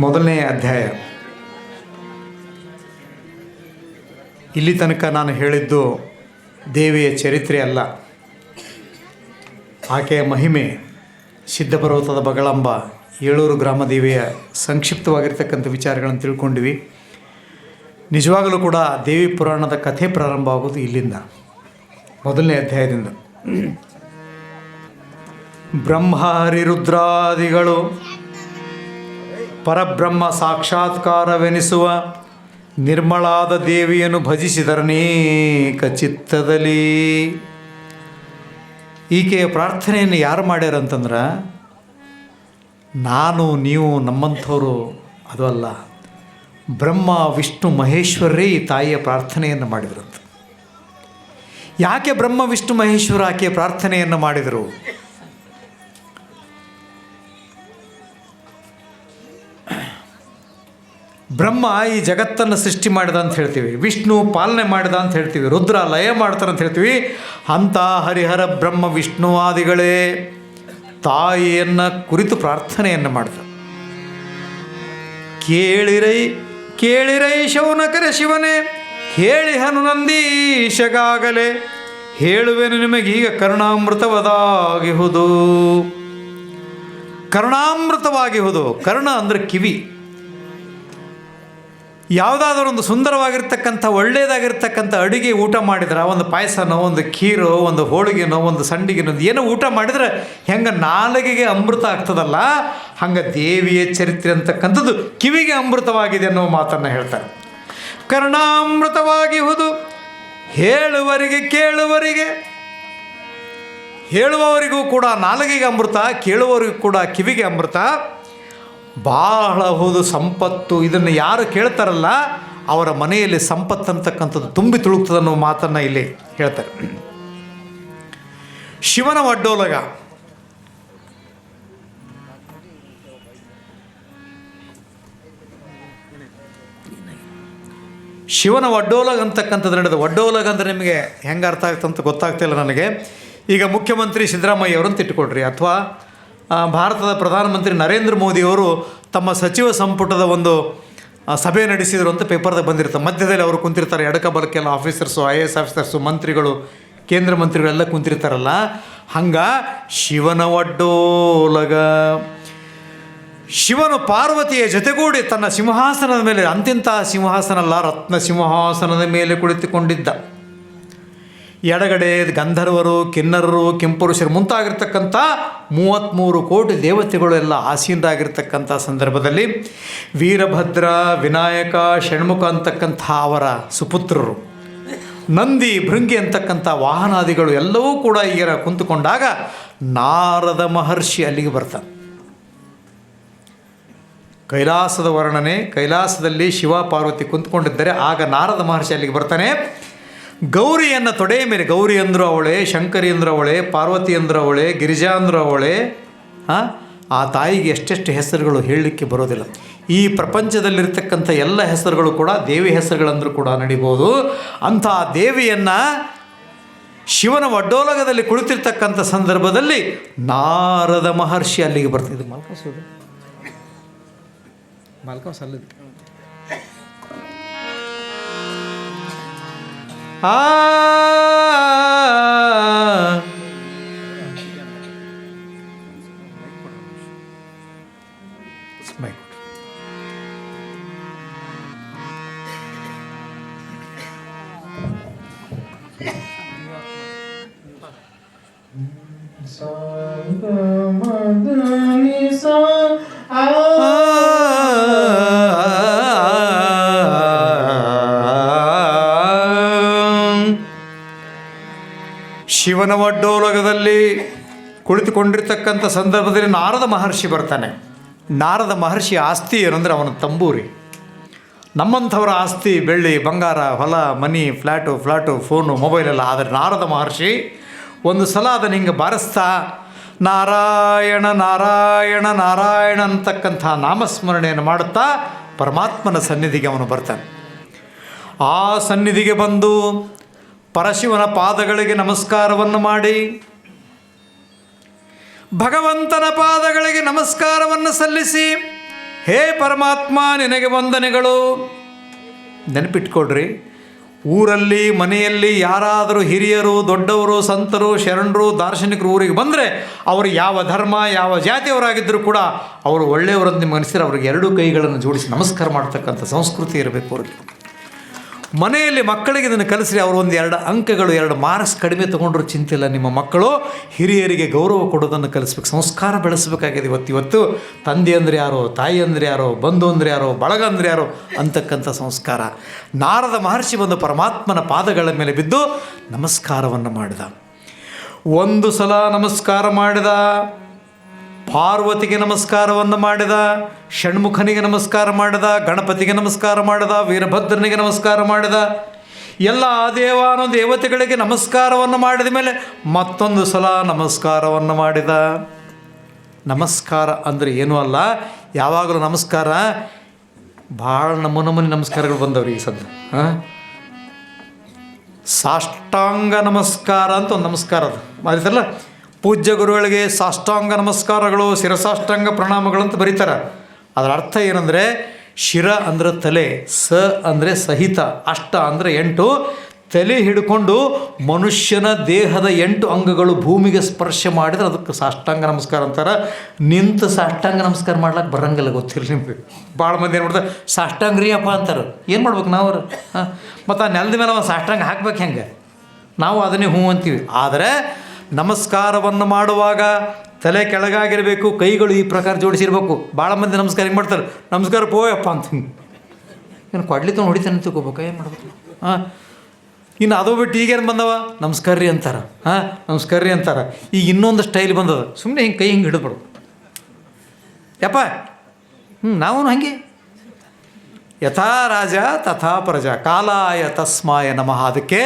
ಮೊದಲನೇ ಅಧ್ಯಾಯ. ಇಲ್ಲಿ ತನಕ ನಾನು ಹೇಳಿದ್ದು ದೇವಿಯ ಚರಿತ್ರೆ ಅಲ್ಲ. ಆಕೆಯ ಮಹಿಮೆ, ಸಿದ್ಧಪರ್ವತದ ಬಗಳಂಬ, ಏಳೂರು ಗ್ರಾಮ ದೇವಿಯ ಸಂಕ್ಷಿಪ್ತವಾಗಿರ್ತಕ್ಕಂಥ ವಿಚಾರಗಳನ್ನು ತಿಳ್ಕೊಂಡಿವಿ. ನಿಜವಾಗಲೂ ಕೂಡ ದೇವಿ ಪುರಾಣದ ಕಥೆ ಪ್ರಾರಂಭ ಆಗೋದು ಇಲ್ಲಿಂದ, ಮೊದಲನೇ ಅಧ್ಯಾಯದಿಂದ. ಬ್ರಹ್ಮ ರುದ್ರಾದಿಗಳು ಪರಬ್ರಹ್ಮ ಸಾಕ್ಷಾತ್ಕಾರವೆನಿಸುವ ನಿರ್ಮಳಾದ ದೇವಿಯನ್ನು ಭಜಿಸಿದರನೇಕ ಚಿತ್ತದಲ್ಲಿ ಈಕೆಯ ಪ್ರಾರ್ಥನೆಯನ್ನು ಯಾರು ಮಾಡ್ಯಾರಂತಂದ್ರೆ, ನಾನು, ನೀವು ನಮ್ಮಂಥವರು ಅದು ಅಲ್ಲ ಬ್ರಹ್ಮ, ವಿಷ್ಣು ಮಹೇಶ್ವರೇ ಈ ತಾಯಿಯ ಪ್ರಾರ್ಥನೆಯನ್ನು ಮಾಡಿದ್ರಂತ ಯಾಕೆ ಬ್ರಹ್ಮ, ವಿಷ್ಣು, ಮಹೇಶ್ವರ ಆಕೆಯ ಪ್ರಾರ್ಥನೆಯನ್ನು ಮಾಡಿದರು? ಬ್ರಹ್ಮ ಈ ಜಗತ್ತನ್ನು ಸೃಷ್ಟಿ ಮಾಡಿದ ಅಂತ ಹೇಳ್ತೀವಿ. ವಿಷ್ಣು ಪಾಲನೆ ಮಾಡಿದ ಅಂತ ಹೇಳ್ತೀವಿ. ರುದ್ರ ಲಯ ಮಾಡ್ತಾರೆ ಅಂತ ಹೇಳ್ತೀವಿ. ಅಂಥ ಹರಿಹರ ಬ್ರಹ್ಮ ವಿಷ್ಣು ಆದಿಗಳೇ ತಾಯಿಯನ್ನು ಕುರಿತು ಪ್ರಾರ್ಥನೆಯನ್ನು ಮಾಡ್ತ ಕೇಳಿರೈ ಕೇಳಿರೈ ಶೌನಕರ ಶಿವನೇ, ಹೇಳಿ ಹನು ನಂದೀಶಗಾಗಲೇ ಹೇಳುವೆನು ನಿಮಗೀಗ ಕರುಣಾಮೃತವದಾಗಿಹುದು. ಕರುಣಾಮೃತವಾಗಿಹುದು. ಕರ್ಣ ಅಂದರೆ ಕಿವಿ. ಯಾವುದಾದ್ರೂ ಒಂದು ಸುಂದರವಾಗಿರ್ತಕ್ಕಂಥ, ಒಳ್ಳೆಯದಾಗಿರ್ತಕ್ಕಂಥ ಅಡುಗೆ ಊಟ ಮಾಡಿದ್ರೆ ಒಂದು ಪಾಯಸನೋ, ಒಂದು ಖೀರೋ, ಒಂದು ಹೋಳಿಗೆನೋ, ಒಂದು ಸಂಡಿಗೆನೋ ಏನೋ ಊಟ ಮಾಡಿದ್ರೆ ಹೆಂಗೆ ನಾಲಿಗೆಗೆ ಅಮೃತ ಆಗ್ತದಲ್ಲ? ಹಂಗೆ ದೇವಿಯ ಚರಿತ್ರೆ ಅಂತಕ್ಕಂಥದ್ದು ಕಿವಿಗೆ ಅಮೃತವಾಗಿದೆ ಅನ್ನೋ ಮಾತನ್ನು ಹೇಳ್ತಾರೆ. ಕರ್ಣಾಮೃತವಾಗಿ ಹುದು ಹೇಳುವರಿಗೆ ಕೇಳುವರಿಗೆ, ಹೇಳುವವರಿಗೂ ಕೂಡ ನಾಲಿಗೆಗೆ ಅಮೃತ, ಕೇಳುವವರಿಗೂ ಕೂಡ ಕಿವಿಗೆ ಅಮೃತ. ಬಹಳ ಹೌದು ಸಂಪತ್ತು. ಇದನ್ನು ಯಾರು ಕೇಳ್ತಾರಲ್ಲ, ಅವರ ಮನೆಯಲ್ಲಿ ಸಂಪತ್ತು ಅಂತಕ್ಕಂಥದ್ದು ತುಂಬಿ ತುಳುಕ್ತದೆ ಅನ್ನೋ ಮಾತನ್ನು ಇಲ್ಲಿ ಹೇಳ್ತಾರೆ. ಶಿವನ ವಡ್ಡೋಲಗ. ಶಿವನ ಒಡ್ಡೋಲಗ ಅಂತಕ್ಕಂಥದ್ದು ನಡೆದ ಒಡ್ಡೋಲಗ ಅಂದರೆ ನಿಮಗೆ ಹೆಂಗೆ ಅರ್ಥ ಆಗ್ತಂತ ಗೊತ್ತಾಗ್ತಿಲ್ಲ ನನಗೆ. ಈಗ ಮುಖ್ಯಮಂತ್ರಿ ಸಿದ್ದರಾಮಯ್ಯ ಅವರನ್ನು ತಿಟ್ಕೊಳ್ರಿ ಅಥವಾ ಭಾರತದ ಪ್ರಧಾನಮಂತ್ರಿ ನರೇಂದ್ರ ಮೋದಿಯವರು ತಮ್ಮ ಸಚಿವ ಸಂಪುಟದ ಒಂದು ಸಭೆ ನಡೆಸಿದರು ಅಂತ ಪೇಪರ್ದಾಗ ಬಂದಿರ್ತಾರೆ ಮಧ್ಯದಲ್ಲಿ ಅವರು ಕುಂತಿರ್ತಾರೆ, ಎಡಕ ಬಲಕ್ಕೆಲ್ಲ officers, I A S officers, ಮಂತ್ರಿಗಳು, ಕೇಂದ್ರ ಮಂತ್ರಿಗಳೆಲ್ಲ ಕುಂತಿರ್ತಾರಲ್ಲ. ಹಂಗೆ ಶಿವನ ಒಡ್ಡೋಲಗ ಶಿವನು ಪಾರ್ವತಿಯ ಜೊತೆಗೂಡಿ ತನ್ನ ಸಿಂಹಾಸನದ ಮೇಲೆ, ಅಂತಿಂತ ಸಿಂಹಾಸನ ಅಲ್ಲ ರತ್ನ ಸಿಂಹಾಸನದ ಮೇಲೆ ಕುಳಿತುಕೊಂಡಿದ್ದ. ಎಡಗಡೆ ಗಂಧರ್ವರು, ಕಿನ್ನರರು, ಕೆಂಪುರುಷರು ಮುಂತಾಗಿರ್ತಕ್ಕಂಥ ಮೂವತ್ತ್ಮೂರು ಕೋಟಿ ದೇವತೆಗಳು ಎಲ್ಲ ಆಸೀನರಾಗಿರ್ತಕ್ಕಂಥ ಸಂದರ್ಭದಲ್ಲಿ ವೀರಭದ್ರ, ವಿನಾಯಕ, ಷಣ್ಮುಖ ಅಂತಕ್ಕಂಥ ಅವರ ಸುಪುತ್ರರು, ನಂದಿ, ಭೃಂಗಿ ಅಂತಕ್ಕಂಥ ವಾಹನಾದಿಗಳು ಎಲ್ಲವೂ ಕೂಡ ಈಗ ಕುಂತುಕೊಂಡಾಗ ನಾರದ ಮಹರ್ಷಿ ಅಲ್ಲಿಗೆ ಬರ್ತಾನೆ. ಕೈಲಾಸದ ವರ್ಣನೆ, ಕೈಲಾಸದಲ್ಲಿ ಶಿವ ಪಾರ್ವತಿ ಕುಂತ್ಕೊಂಡಿದ್ದರೆ ಆಗ ನಾರದ ಮಹರ್ಷಿ ಅಲ್ಲಿಗೆ ಬರ್ತಾನೆ. ಗೌರಿಯನ್ನು ತೊಡೆಯ ಮೇಲೆ, ಗೌರಿ ಅಂದ್ರು ಅವಳೆ, ಶಂಕರಿ ಅಂದ್ರೆ ಅವಳೆ, ಪಾರ್ವತಿ ಅಂದ್ರೆ ಅವಳೆ, ಗಿರಿಜಾ ಅಂದ್ರೆ ಅವಳೆ ಹಾಂ ಆ ತಾಯಿಗೆ ಎಷ್ಟೆಷ್ಟು ಹೆಸರುಗಳು ಹೇಳಲಿಕ್ಕೆ ಬರೋದಿಲ್ಲ. ಈ ಪ್ರಪಂಚದಲ್ಲಿರ್ತಕ್ಕಂಥ ಎಲ್ಲ ಹೆಸರುಗಳು ಕೂಡ ದೇವಿ ಹೆಸರುಗಳಂದ್ರೂ ಕೂಡ ನಡಿಬೋದು. ಅಂಥ ದೇವಿಯನ್ನು ಶಿವನ ಒಡ್ಡೋಲಗದಲ್ಲಿ ಕುಳಿತಿರ್ತಕ್ಕಂಥ ಸಂದರ್ಭದಲ್ಲಿ ನಾರದ ಮಹರ್ಷಿ ಅಲ್ಲಿಗೆ ಬರ್ತಿದ್ದು ಮಲ್ಕಸೋದು ಮಾಲ್ಕಂ ಸಲ್ಲದು ಆ ಶಿವನ ಒಡ್ಡೋಲಗದಲ್ಲಿ ಕುಳಿತುಕೊಂಡಿರ್ತಕ್ಕಂಥ ಸಂದರ್ಭದಲ್ಲಿ ನಾರದ ಮಹರ್ಷಿ ಬರ್ತಾನೆ. ನಾರದ ಮಹರ್ಷಿ ಆಸ್ತಿ ಏನಂದ್ರೆ ಅವನ ತಂಬೂರಿ. ನಮ್ಮಂಥವರ ಆಸ್ತಿ ಬೆಳ್ಳಿ, ಬಂಗಾರ, ಹೊಲ, ಮನಿ ಫ್ಲ್ಯಾಟು ಫ್ಲ್ಯಾಟು ಫೋನು, ಮೊಬೈಲ್ ಎಲ್ಲ. ಆದರೆ ನಾರದ ಮಹರ್ಷಿ ಒಂದು ಸಲ ಅದನ್ನು ಹಿಂಗೆ ಬಾರಿಸ್ತಾ, ನಾರಾಯಣ ನಾರಾಯಣ ನಾರಾಯಣ ಅಂತಕ್ಕಂಥ ನಾಮಸ್ಮರಣೆಯನ್ನು ಮಾಡುತ್ತಾ ಪರಮಾತ್ಮನ ಸನ್ನಿಧಿಗೆ ಅವನು ಬರ್ತಾನೆ. ಆ ಸನ್ನಿಧಿಗೆ ಬಂದು ಪರಶಿವನ ಪಾದಗಳಿಗೆ ನಮಸ್ಕಾರವನ್ನು ಮಾಡಿ. ಭಗವಂತನ ಪಾದಗಳಿಗೆ ನಮಸ್ಕಾರವನ್ನು ಸಲ್ಲಿಸಿ, ಹೇ ಪರಮಾತ್ಮ, ನಿನಗೆ ವಂದನೆಗಳು. ನೆನಪಿಟ್ಕೊಡ್ರಿ ಊರಲ್ಲಿ, ಮನೆಯಲ್ಲಿ ಯಾರಾದರೂ ಹಿರಿಯರು, ದೊಡ್ಡವರು, ಸಂತರು, ಶರಣರು, ದಾರ್ಶನಿಕರು ಊರಿಗೆ ಬಂದರೆ ಅವರು ಯಾವ ಧರ್ಮ, ಯಾವ ಜಾತಿಯವರಾಗಿದ್ದರೂ ಕೂಡ ಅವರು ಒಳ್ಳೆಯವರನ್ನು ನಿಮ್ಮ ಅನಿಸಿದ್ರೆ ಅವ್ರಿಗೆ ಎರಡು ಕೈಗಳನ್ನು ಜೋಡಿಸಿ ನಮಸ್ಕಾರ ಮಾಡ್ತಕ್ಕಂಥ ಸಂಸ್ಕೃತಿ ಇರಬೇಕು ಅವ್ರಿಗೆ. ಮನೆಯಲ್ಲಿ ಮಕ್ಕಳಿಗೆ ಇದನ್ನು ಕಲಿಸ್ರಿ, ಅವರು ಒಂದು ಎರಡು ಅಂಕಗಳು, ಎರಡು ಮಾರ್ಕ್ಸ್ ಕಡಿಮೆ ತೊಗೊಂಡ್ರು ಚಿಂತಿಲ್ಲ ನಿಮ್ಮ ಮಕ್ಕಳು ಹಿರಿಯರಿಗೆ ಗೌರವ ಕೊಡೋದನ್ನು ಕಲಿಸ್ಬೇಕು. ಸಂಸ್ಕಾರ ಬೆಳೆಸಬೇಕಾಗಿದೆ ಇವತ್ತು. ಇವತ್ತು ತಂದೆ ಅಂದರೆ ಯಾರೋ, ತಾಯಿ ಅಂದರೆ ಯಾರೋ, ಬಂಧು ಅಂದರೆ ಯಾರೋ, ಬಳಗ ಅಂದರೆ ಯಾರೋ ಅಂತಕ್ಕಂಥ ಸಂಸ್ಕಾರ. ನಾರದ ಮಹರ್ಷಿ ಬಂದು ಪರಮಾತ್ಮನ ಪಾದಗಳ ಮೇಲೆ ಬಿದ್ದು ನಮಸ್ಕಾರವನ್ನು ಮಾಡಿದ. ಒಂದು ಸಲ ನಮಸ್ಕಾರ ಮಾಡಿದ. ಪಾರ್ವತಿಗೆ ನಮಸ್ಕಾರವನ್ನು ಮಾಡಿದ, ಷಣ್ಮುಖನಿಗೆ ನಮಸ್ಕಾರ ಮಾಡಿದ, ಗಣಪತಿಗೆ ನಮಸ್ಕಾರ ಮಾಡಿದ, ವೀರಭದ್ರನಿಗೆ ನಮಸ್ಕಾರ ಮಾಡಿದ, ಎಲ್ಲ ದೇವಾನು ದೇವತೆಗಳಿಗೆ ನಮಸ್ಕಾರವನ್ನು ಮಾಡಿದ ಮೇಲೆ ಮತ್ತೊಂದು ಸಲ ನಮಸ್ಕಾರವನ್ನು ಮಾಡಿದ. ನಮಸ್ಕಾರ ಅಂದರೆ ಏನೂ ಅಲ್ಲ, ಯಾವಾಗಲೂ ನಮಸ್ಕಾರ. ಭಾಳ ನಮ್ಮ ನಮ್ಮನೆ ನಮಸ್ಕಾರಗಳು ಬಂದವ್ರಿ ಈ ಸದ್ಯ ಹಾಂ? ಸಾಷ್ಟಾಂಗ ನಮಸ್ಕಾರ ಅಂತ ಒಂದು ನಮಸ್ಕಾರ ಅದು, ಮಾಡಿದ್ರಲ್ಲ? ಪೂಜ್ಯ ಗುರುಗಳಿಗೆ ಸಾಷ್ಟಾಂಗ ನಮಸ್ಕಾರಗಳು, ಶಿರಸಾಷ್ಟಾಂಗ ಅಂತ ಬರೀತಾರೆ. ಅದರ ಅರ್ಥ ಏನಂದರೆ, ಶಿರ ಅಂದರೆ ತಲೆ, ಸ ಅಂದರೆ ಸಹಿತ, ಅಷ್ಟ ಅಂದರೆ ಎಂಟು. ತಲೆ ಹಿಡ್ಕೊಂಡು ಮನುಷ್ಯನ ದೇಹದ ಎಂಟು ಅಂಗಗಳು ಭೂಮಿಗೆ ಸ್ಪರ್ಶ ಮಾಡಿದ್ರೆ ಅದಕ್ಕೆ ಸಾಷ್ಟಾಂಗ ನಮಸ್ಕಾರ ಅಂತಾರೆ. ನಿಂತು ಸಾಷ್ಟಾಂಗ ನಮಸ್ಕಾರ ಮಾಡ್ಲಿಕ್ಕೆ ಬರಂಗಿಲ್ಲ ಗೊತ್ತಿರಲಿ ನಿಮಗೆ. ಭಾಳ ಮಂದಿ ಏನು ಮಾಡ್ತಾರೆ ಸಾಷ್ಟಾಂಗ ರೀ ಅಪ್ಪ ಅಂತಾರೆ. ಏನು ಮಾಡ್ಬೇಕು ನಾವು ಹಾಂ? ಮತ್ತು ಆ ನೆಲದ ಮೇಲೆ ಅವ ಸಾಷ್ಟಾಂಗ ಹಾಕ್ಬೇಕು ಹೆಂಗೆ? ನಾವು ಅದನ್ನೇ ಹ್ಞೂ ಅಂತೀವಿ. ಆದರೆ ನಮಸ್ಕಾರವನ್ನು ಮಾಡುವಾಗ ತಲೆ ಕೆಳಗಾಗಿರಬೇಕು, ಕೈಗಳು ಈ ಪ್ರಕಾರ ಜೋಡಿಸಿರ್ಬೇಕು. ಭಾಳ ಮಂದಿ ನಮಸ್ಕಾರ ಹೆಂಗೆ ಮಾಡ್ತಾರೆ? ನಮಸ್ಕಾರ ಪೋಯಪ್ಪ ಅಂತ ಏನು ಕೊಡ್ಲಿ ತೊಗೊಂಡು ಹೊಡಿತಾನೆ ತಿಳ್ಕೊಬೇಕು ಏನು ಮಾಡ್ಬೇಕು? ಹಾಂ? ಇನ್ನು ಅದು ಬಿಟ್ಟು ಈಗೇನು ಬಂದವ? ನಮಸ್ಕಾರ ರೀ ಅಂತಾರೆ. ಹಾಂ? ನಮಸ್ಕಾರ ರೀ ಅಂತಾರೆ. ಈಗ ಇನ್ನೊಂದು ಸ್ಟೈಲ್ ಬಂದದ. ಸುಮ್ಮನೆ ಹಿಂಗೆ ಕೈ ಹಿಂಗೆ ಹಿಡಿದ್ಬಿಡು ಯಪ್ಪ ಹ್ಞೂ ನಾವು ಹಾಗೆ. ಯಥಾ ರಾಜ ತಥಾ ಪ್ರಜಾ. ಕಾಲಾಯ ತಸ್ಮಾಯ ನಮಃ. ಅದಕ್ಕೆ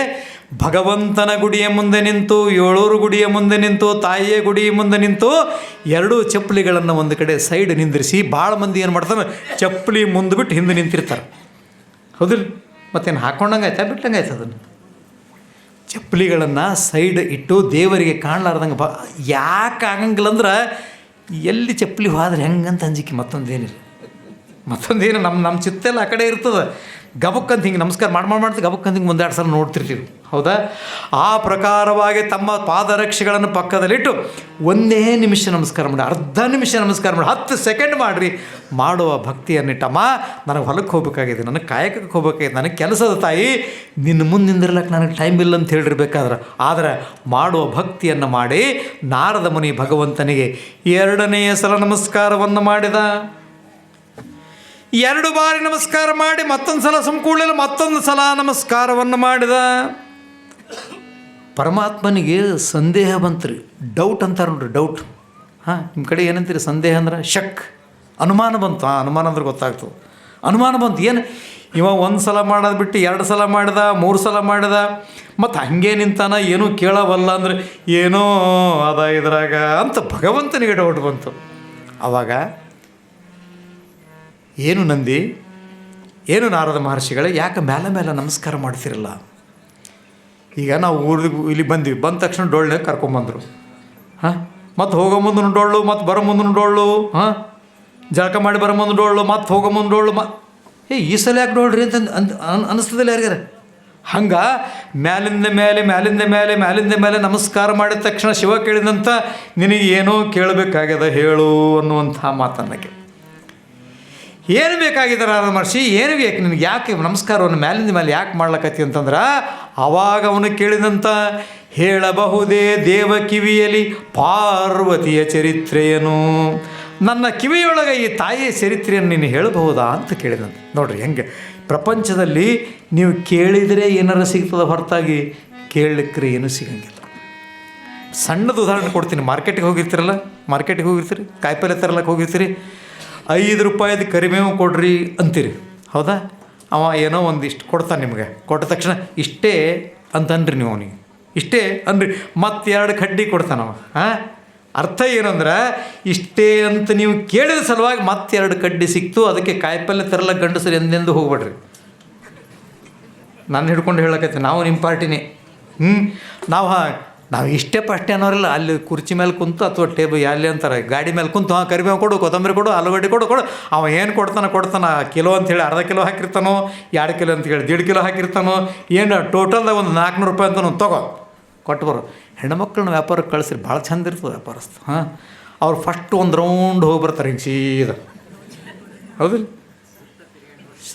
ಭಗವಂತನ ಗುಡಿಯ ಮುಂದೆ ನಿಂತು, ಏಳೂರು ಗುಡಿಯ ಮುಂದೆ ನಿಂತು, ತಾಯಿಯ ಗುಡಿಯ ಮುಂದೆ ನಿಂತು ಎರಡೂ ಚಪ್ಪಲಿಗಳನ್ನು ಒಂದು ಕಡೆ ಸೈಡ್ ನಿಂದಿರಿಸಿ ಭಾಳ ಮಂದಿ ಏನು ಮಾಡ್ತಾರೆ, ಚಪ್ಪಲಿ ಮುಂದೆ ಬಿಟ್ಟು ಹಿಂದೆ ನಿಂತಿರ್ತಾರೆ. ಹೌದಿಲ್ಲ ಮತ್ತೇನು ಹಾಕೊಂಡಂಗೆ ಆಯ್ತಾ ಬಿಟ್ಟಂಗೆ ಆಯ್ತು ಅದನ್ನು? ಚಪ್ಪಲಿಗಳನ್ನು ಸೈಡ್ ಇಟ್ಟು ದೇವರಿಗೆ ಕಾಣಲಾರ್ದಂಗೆ ಬಾ ಯಾಕೆ ಆಗಂಗಿಲ್ಲ ಅಂದ್ರೆ ಎಲ್ಲಿ ಚಪ್ಪಲಿ ಹೋದ್ರೆ ಹೆಂಗಂತ ಅಂಜಿಕೆ ಮತ್ತೊಂದೇನಿಲ್ಲ ಮತ್ತೊಂದೇನು ನಮ್ಮ ನಮ್ಮ ಚಿತ್ತೆಲ್ಲ ಆ ಕಡೆ ಇರ್ತದೆ. ಗಬಕ್ಕಂತ ಹಿಂಗೆ ನಮಸ್ಕಾರ ಮಾಡಿ ಮಾಡಿ ಮಾಡ್ತೀವಿ, ಗಬಕ್ಕಂತ ಹಿಂಗೆ ಒಂದೆರಡು ಸಲ ನೋಡ್ತಿರ್ತೀವಿ ಹೌದಾ? ಆ ಪ್ರಕಾರವಾಗಿ ತಮ್ಮ ಪಾದರಕ್ಷೆಗಳನ್ನು ಪಕ್ಕದಲ್ಲಿಟ್ಟು ಒಂದೇ ನಿಮಿಷ ನಮಸ್ಕಾರ ಮಾಡಿ, ಅರ್ಧ ನಿಮಿಷ ನಮಸ್ಕಾರ ಮಾಡಿ, ಹತ್ತು ಸೆಕೆಂಡ್ ಮಾಡಿರಿ. ಮಾಡುವ ಭಕ್ತಿಯನ್ನಿಟ್ಟಮ್ಮ ನನಗೆ ಹೊಲಕ್ಕೆ ಹೋಗ್ಬೇಕಾಗಿದೆ, ನನಗೆ ಕಾಯಕಕ್ಕೆ ಹೋಗ್ಬೇಕಾಗಿದೆ, ನನಗೆ ಕೆಲಸದ ತಾಯಿ, ನಿನ್ನ ಮುಂದೆ ನಿಂದಿರ್ಲಕ್ಕೆ ನನಗೆ ಟೈಮ್ ಇಲ್ಲ ಅಂತ ಹೇಳಿರ್ಬೇಕಾದ್ರೆ, ಆದರೆ ಮಾಡುವ ಭಕ್ತಿಯನ್ನು ಮಾಡಿ ನಾರದ ಮುನಿ ಭಗವಂತನಿಗೆ ಎರಡನೆಯ ಸಲ ನಮಸ್ಕಾರವನ್ನು ಮಾಡಿದ. ಎರಡು ಬಾರಿ ನಮಸ್ಕಾರ ಮಾಡಿ ಮತ್ತೊಂದು ಸಲ ಸಂಕೂಡಲಿಲ್ಲ ಮತ್ತೊಂದು ಸಲ ನಮಸ್ಕಾರವನ್ನು ಮಾಡಿದ. ಪರಮಾತ್ಮನಿಗೆ ಸಂದೇಹ ಬಂತ್ರಿ. ಡೌಟ್ ಅಂತಾರೆ ನೋಡ್ರಿ, ಡೌಟ್. ಹಾಂ ನಿಮ್ಮ ಕಡೆ ಏನಂತೀರಿ ಸಂದೇಹ ಅಂದ್ರೆ? ಶಕ್. ಅನುಮಾನ ಬಂತು. ಹಾಂ, ಅನುಮಾನ ಅಂದ್ರೆ ಗೊತ್ತಾಗ್ತದೆ. ಅನುಮಾನ ಬಂತು. ಏನು? ಇವ ಒಂದು ಸಲ ಮಾಡೋದು ಬಿಟ್ಟು ಎರಡು ಸಲ ಮಾಡಿದ, ಮೂರು ಸಲ ಮಾಡಿದ. ಮತ್ತು ಹಂಗೆ ನಿಂತಾನ, ಏನೂ ಕೇಳವಲ್ಲ ಅಂದ್ರೆ, ಏನೋ ಅದ ಇದ್ರಾಗ ಅಂತ ಭಗವಂತನಿಗೆ ಡೌಟ್ ಬಂತು. ಆವಾಗ ಏನು ನಂದಿ? ಏನು ನಾರದ ಮಹರ್ಷಿಗಳೇ? ಯಾಕೆ ಮೇಲೆ ಮೇಲೆ ನಮಸ್ಕಾರ ಮಾಡ್ತಿರಲ್ಲ? ಈಗ ನಾವು ಊರಿಗೆ ಇಲ್ಲಿ ಬಂದ್ವಿ. ಬಂದ ತಕ್ಷಣ ಡೊಳ್ಳೆ ಕರ್ಕೊಂಬಂದರು. ಹಾಂ? ಮತ್ತು ಹೋಗೋ ಮುಂದೆ ಡೊಳ್ಳು, ಮತ್ತು ಬರೋ ಮುಂದೆ ಡೊಳ್ಳು, ಹಾಂ? ಜಳಕ ಮಾಡಿ ಬರೋ ಮುಂದೆ ಡೊಳ್ಳು, ಮತ್ತು ಹೋಗೋ ಮುಂದೆ ಡೊಳ್ಳು, ಮ, ಏ, ಈ ಸಲ ಯಾಕೆ ಡೊಳ್ಳ್ರಿ ಅಂತ ಅನ್ ಅನ್ನಿಸ್ತದಿಲ್ಲ ಯಾರಿಗಾರ? ಹಂಗೆ ಮ್ಯಾಲಿಂದ ಮೇಲೆ ಮ್ಯಾಲಿಂದ ಮೇಲೆ ಮ್ಯಾಲಿಂದ ಮೇಲೆ ನಮಸ್ಕಾರ ಮಾಡಿದ ತಕ್ಷಣ ಶಿವ ಕೇಳಿದಂಥ ನಿನಗೆ ಏನೋ ಕೇಳಬೇಕಾಗ್ಯದ ಹೇಳು ಅನ್ನುವಂಥ ಮಾತನ್ನಕ್ಕೆ. ಏನು ಬೇಕಾಗಿದೆ ರಾಧ ಮಹರ್ಷಿ? ಏನು ಬೇಕು ನಿನಗೆ? ಯಾಕೆ ನಮಸ್ಕಾರವನ್ನು ಮೇಲಿಂದ ಮೇಲೆ ಯಾಕೆ ಮಾಡ್ಲಕತ್ತಿ ಅಂತಂದ್ರೆ, ಅವಾಗ ಅವನು ಕೇಳಿದಂತ ಹೇಳಬಹುದೇ ದೇವ ಕಿವಿಯಲ್ಲಿ ಪಾರ್ವತಿಯ ಚರಿತ್ರೆಯನು. ನನ್ನ ಕಿವಿಯೊಳಗೆ ಈ ತಾಯಿಯ ಚರಿತ್ರೆಯನ್ನು ನೀನು ಹೇಳಬಹುದಾ ಅಂತ ಕೇಳಿದಂತೆ ನೋಡ್ರಿ, ಹೆಂಗೆ? ಪ್ರಪಂಚದಲ್ಲಿ ನೀವು ಕೇಳಿದರೆ ಏನಾರ ಸಿಗ್ತದೆ ಹೊರತಾಗಿ? ಕೇಳಲಿಕ್ಕೆ ಏನೂ ಸಿಗಂಗಿಲ್ಲ. ಸಣ್ಣದು ಉದಾಹರಣೆ ಕೊಡ್ತೀನಿ. ಮಾರ್ಕೆಟಿಗೆ ಹೋಗಿರ್ತೀರಲ್ಲ? ಮಾರ್ಕೆಟಿಗೆ ಹೋಗಿರ್ತೀರಿ? ಕಾಯಿಪಲ್ಲೆ ತರಲಕ್ಕೆ ಹೋಗಿರ್ತೀರಿ? ಐದು ರೂಪಾಯಿದು ಕರಿಬೇವು ಕೊಡ್ರಿ ಅಂತೀರಿ. ಹೌದಾ? ಅವ ಏನೋ ಒಂದಿಷ್ಟು ಕೊಡ್ತಾನೆ ನಿಮಗೆ. ಕೊಟ್ಟ ತಕ್ಷಣ ಇಷ್ಟೇ ಅಂತನ್ರಿ ನೀವು ಅವನಿಗೆ. ಇಷ್ಟೇ ಅನ್ರಿ ಮತ್ತೆ ಎರಡು ಕಡ್ಡಿ ಕೊಡ್ತಾನವ ಹಾಂ ಅರ್ಥ ಏನಂದ್ರೆ ಇಷ್ಟೇ ಅಂತ ನೀವು ಕೇಳಿದ ಸಲುವಾಗಿ ಮತ್ತೆ ಎರಡು ಕಡ್ಡಿ ಸಿಕ್ತು, ಅದಕ್ಕೆ ಕಾಯಿಪಲ್ಲೆ ತರಲಕ್ಕೆ ಗಂಡಸರು ಎಂದೆಂದು ಹೋಗ್ಬೇಡ್ರಿ. ನಾನು ಹಿಡ್ಕೊಂಡು ಹೇಳಕತ್ತೆ ನಾವು ನಿಮ್ಮ ಪಾರ್ಟಿನೇ. ಹ್ಞೂ ನಾವು ಹಾ ನಾವು ಇಷ್ಟೇ ಪಷ್ಟೇ ಅನ್ನೋರಿಲ್ಲ. ಅಲ್ಲಿ ಕುರ್ಚಿ ಮೇಲೆ ಕುಂತು ಅಥವಾ ಟೇಬಲ್ ಅಲ್ಲಿ ಅಂತಾರೆ, ಗಾಡಿ ಮೇಲೆ ಕುಂತು, ಹಾಂ ಕರಿಬೇವು ಕೊಡು, ಕೊತ್ತಂಬರಿ ಕೊಡು, ಆಲೂಗಡ್ಡೆ ಕೊಡು ಕೊಡು. ಅವ ಏನು ಕೊಡ್ತಾನೆ ಕೊಡ್ತಾನೆ, ಕಿಲೋ ಅಂತೇಳಿ ಅರ್ಧ ಕಿಲೋ ಹಾಕಿರ್ತಾನೋ, ಎರಡು ಕಿಲೋ ಅಂತ ಹೇಳಿ ದೀಡ್ ಕಿಲೋ ಹಾಕಿರ್ತಾನೋ, ಏನು ಟೋಟಲ್ದಾಗ ಒಂದು ನಾಲ್ಕುನೂರು ರೂಪಾಯಿ ಅಂತ ತಗೋ ಕೊಟ್ಬರು ಹೆಣ್ಮಕ್ಳನ್ನ ವ್ಯಾಪಾರಕ್ಕೆ ಕಳಿಸ್ರಿ, ಭಾಳ ಚಂದ ಇರ್ತದೆ ವ್ಯಾಪಾರಸ್ಥ ಹಾಂ. ಅವ್ರು ಫಸ್ಟ್ ಒಂದು ರೌಂಡ್ ಹೋಗಿ ಬರ್ತಾರೆ ಹಿಂಗೆ ಸೀದಾ. ಹೌದಿಲ್ಲ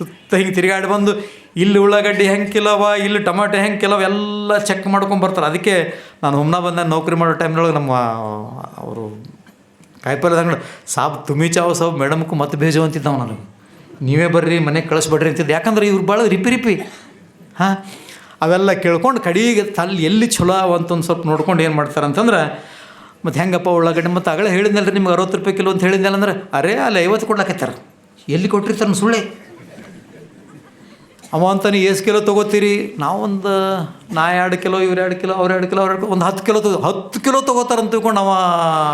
ಸುತ್ತ ಹಿಂಗೆ ತಿರುಗಾಡಿ ಬಂದು, ಇಲ್ಲಿ ಉಳ್ಳಾಗಡ್ಡಿ ಹೆಂಗೆ ಕಿಲವ, ಇಲ್ಲಿ ಟೊಮಾಟೊ ಹೆಂಗೆ ಕಿಲವ, ಎಲ್ಲ ಚೆಕ್ ಮಾಡ್ಕೊಂಡು ಬರ್ತಾರೆ. ಅದಕ್ಕೆ ನಾನು ಹುಮ್ನಾ ಬಂದ, ನೌಕರಿ ಮಾಡೋ ಟೈಮ್ನೊಳಗೆ ನಮ್ಮ ಅವರು ಕಾಯಿಪಲ್ಲೆ ಅಂಗಡಿ, ಸಾಬ್ ತುಮಿ ಚಾವು, ಸಾಬ್ ಮೇಡಮ್ಗೂ ಮತ್ತೆ ಬೇಜು ಅಂತಿದ್ದವ ನನಗೆ. ನೀವೇ ಬರ್ರಿ, ಮನೆಗೆ ಕಳಿಸ್ಬೇಡ್ರಿ ಅಂತಿದ್ದೆ. ಯಾಕಂದ್ರೆ ಇವ್ರು ಭಾಳ ರಿಪಿ ರಿಪಿ. ಹಾಂ? ಅವೆಲ್ಲ ಕೇಳ್ಕೊಂಡು ಕಡೆಗೆ ತಲ್ಲಿ ಎಲ್ಲಿ ಚಲೋ ಅವ ಅಂತ ಒಂದು ಸ್ವಲ್ಪ ನೋಡ್ಕೊಂಡು ಏನು ಮಾಡ್ತಾರೆ ಅಂತಂದ್ರೆ, ಮತ್ತು ಹೆಂಗಪ್ಪ ಉಳ್ಳಾಗಡ್ಡೆ ಮತ್ತು ಅಗಳೇ ಹೇಳಿದ್ನಲ್ಲ ರೀ ನಿಮ್ಗೆ ಅರವತ್ತು ರೂಪಾಯಿ ಕಿಲೋ ಅಂತ ಹೇಳಿದ್ನಲ್ಲ ಅಂದ್ರೆ, ಅರೇ ಅಲ್ಲಿ ಐವತ್ತು ಕೊಡ್ಲಾಕತ್ತಾರ. ಎಲ್ಲಿ ಕೊಟ್ಟಿರ್ತಾರೆ ಸುಳ್ಳೆ? ಅವ ಅಂತಾನೆ, ಏಸು ಕಿಲೋ ತೊಗೋತೀರಿ? ನಾವೊಂದು, ನಾ ಎರಡು ಕಿಲೋ, ಇವ್ರು ಎರಡು ಕಿಲೋ, ಅವ್ರು ಎರಡು ಕಿಲೋ, ಅವ್ರು ಎರಡು ಒಂದು ಹತ್ತು ಕಿಲೋ ತಗೋ, ಹತ್ತು ಕಿಲೋ ತೊಗೋತಾರೆ ಅಂತ ತಿಳ್ಕೊಂಡು ಅವ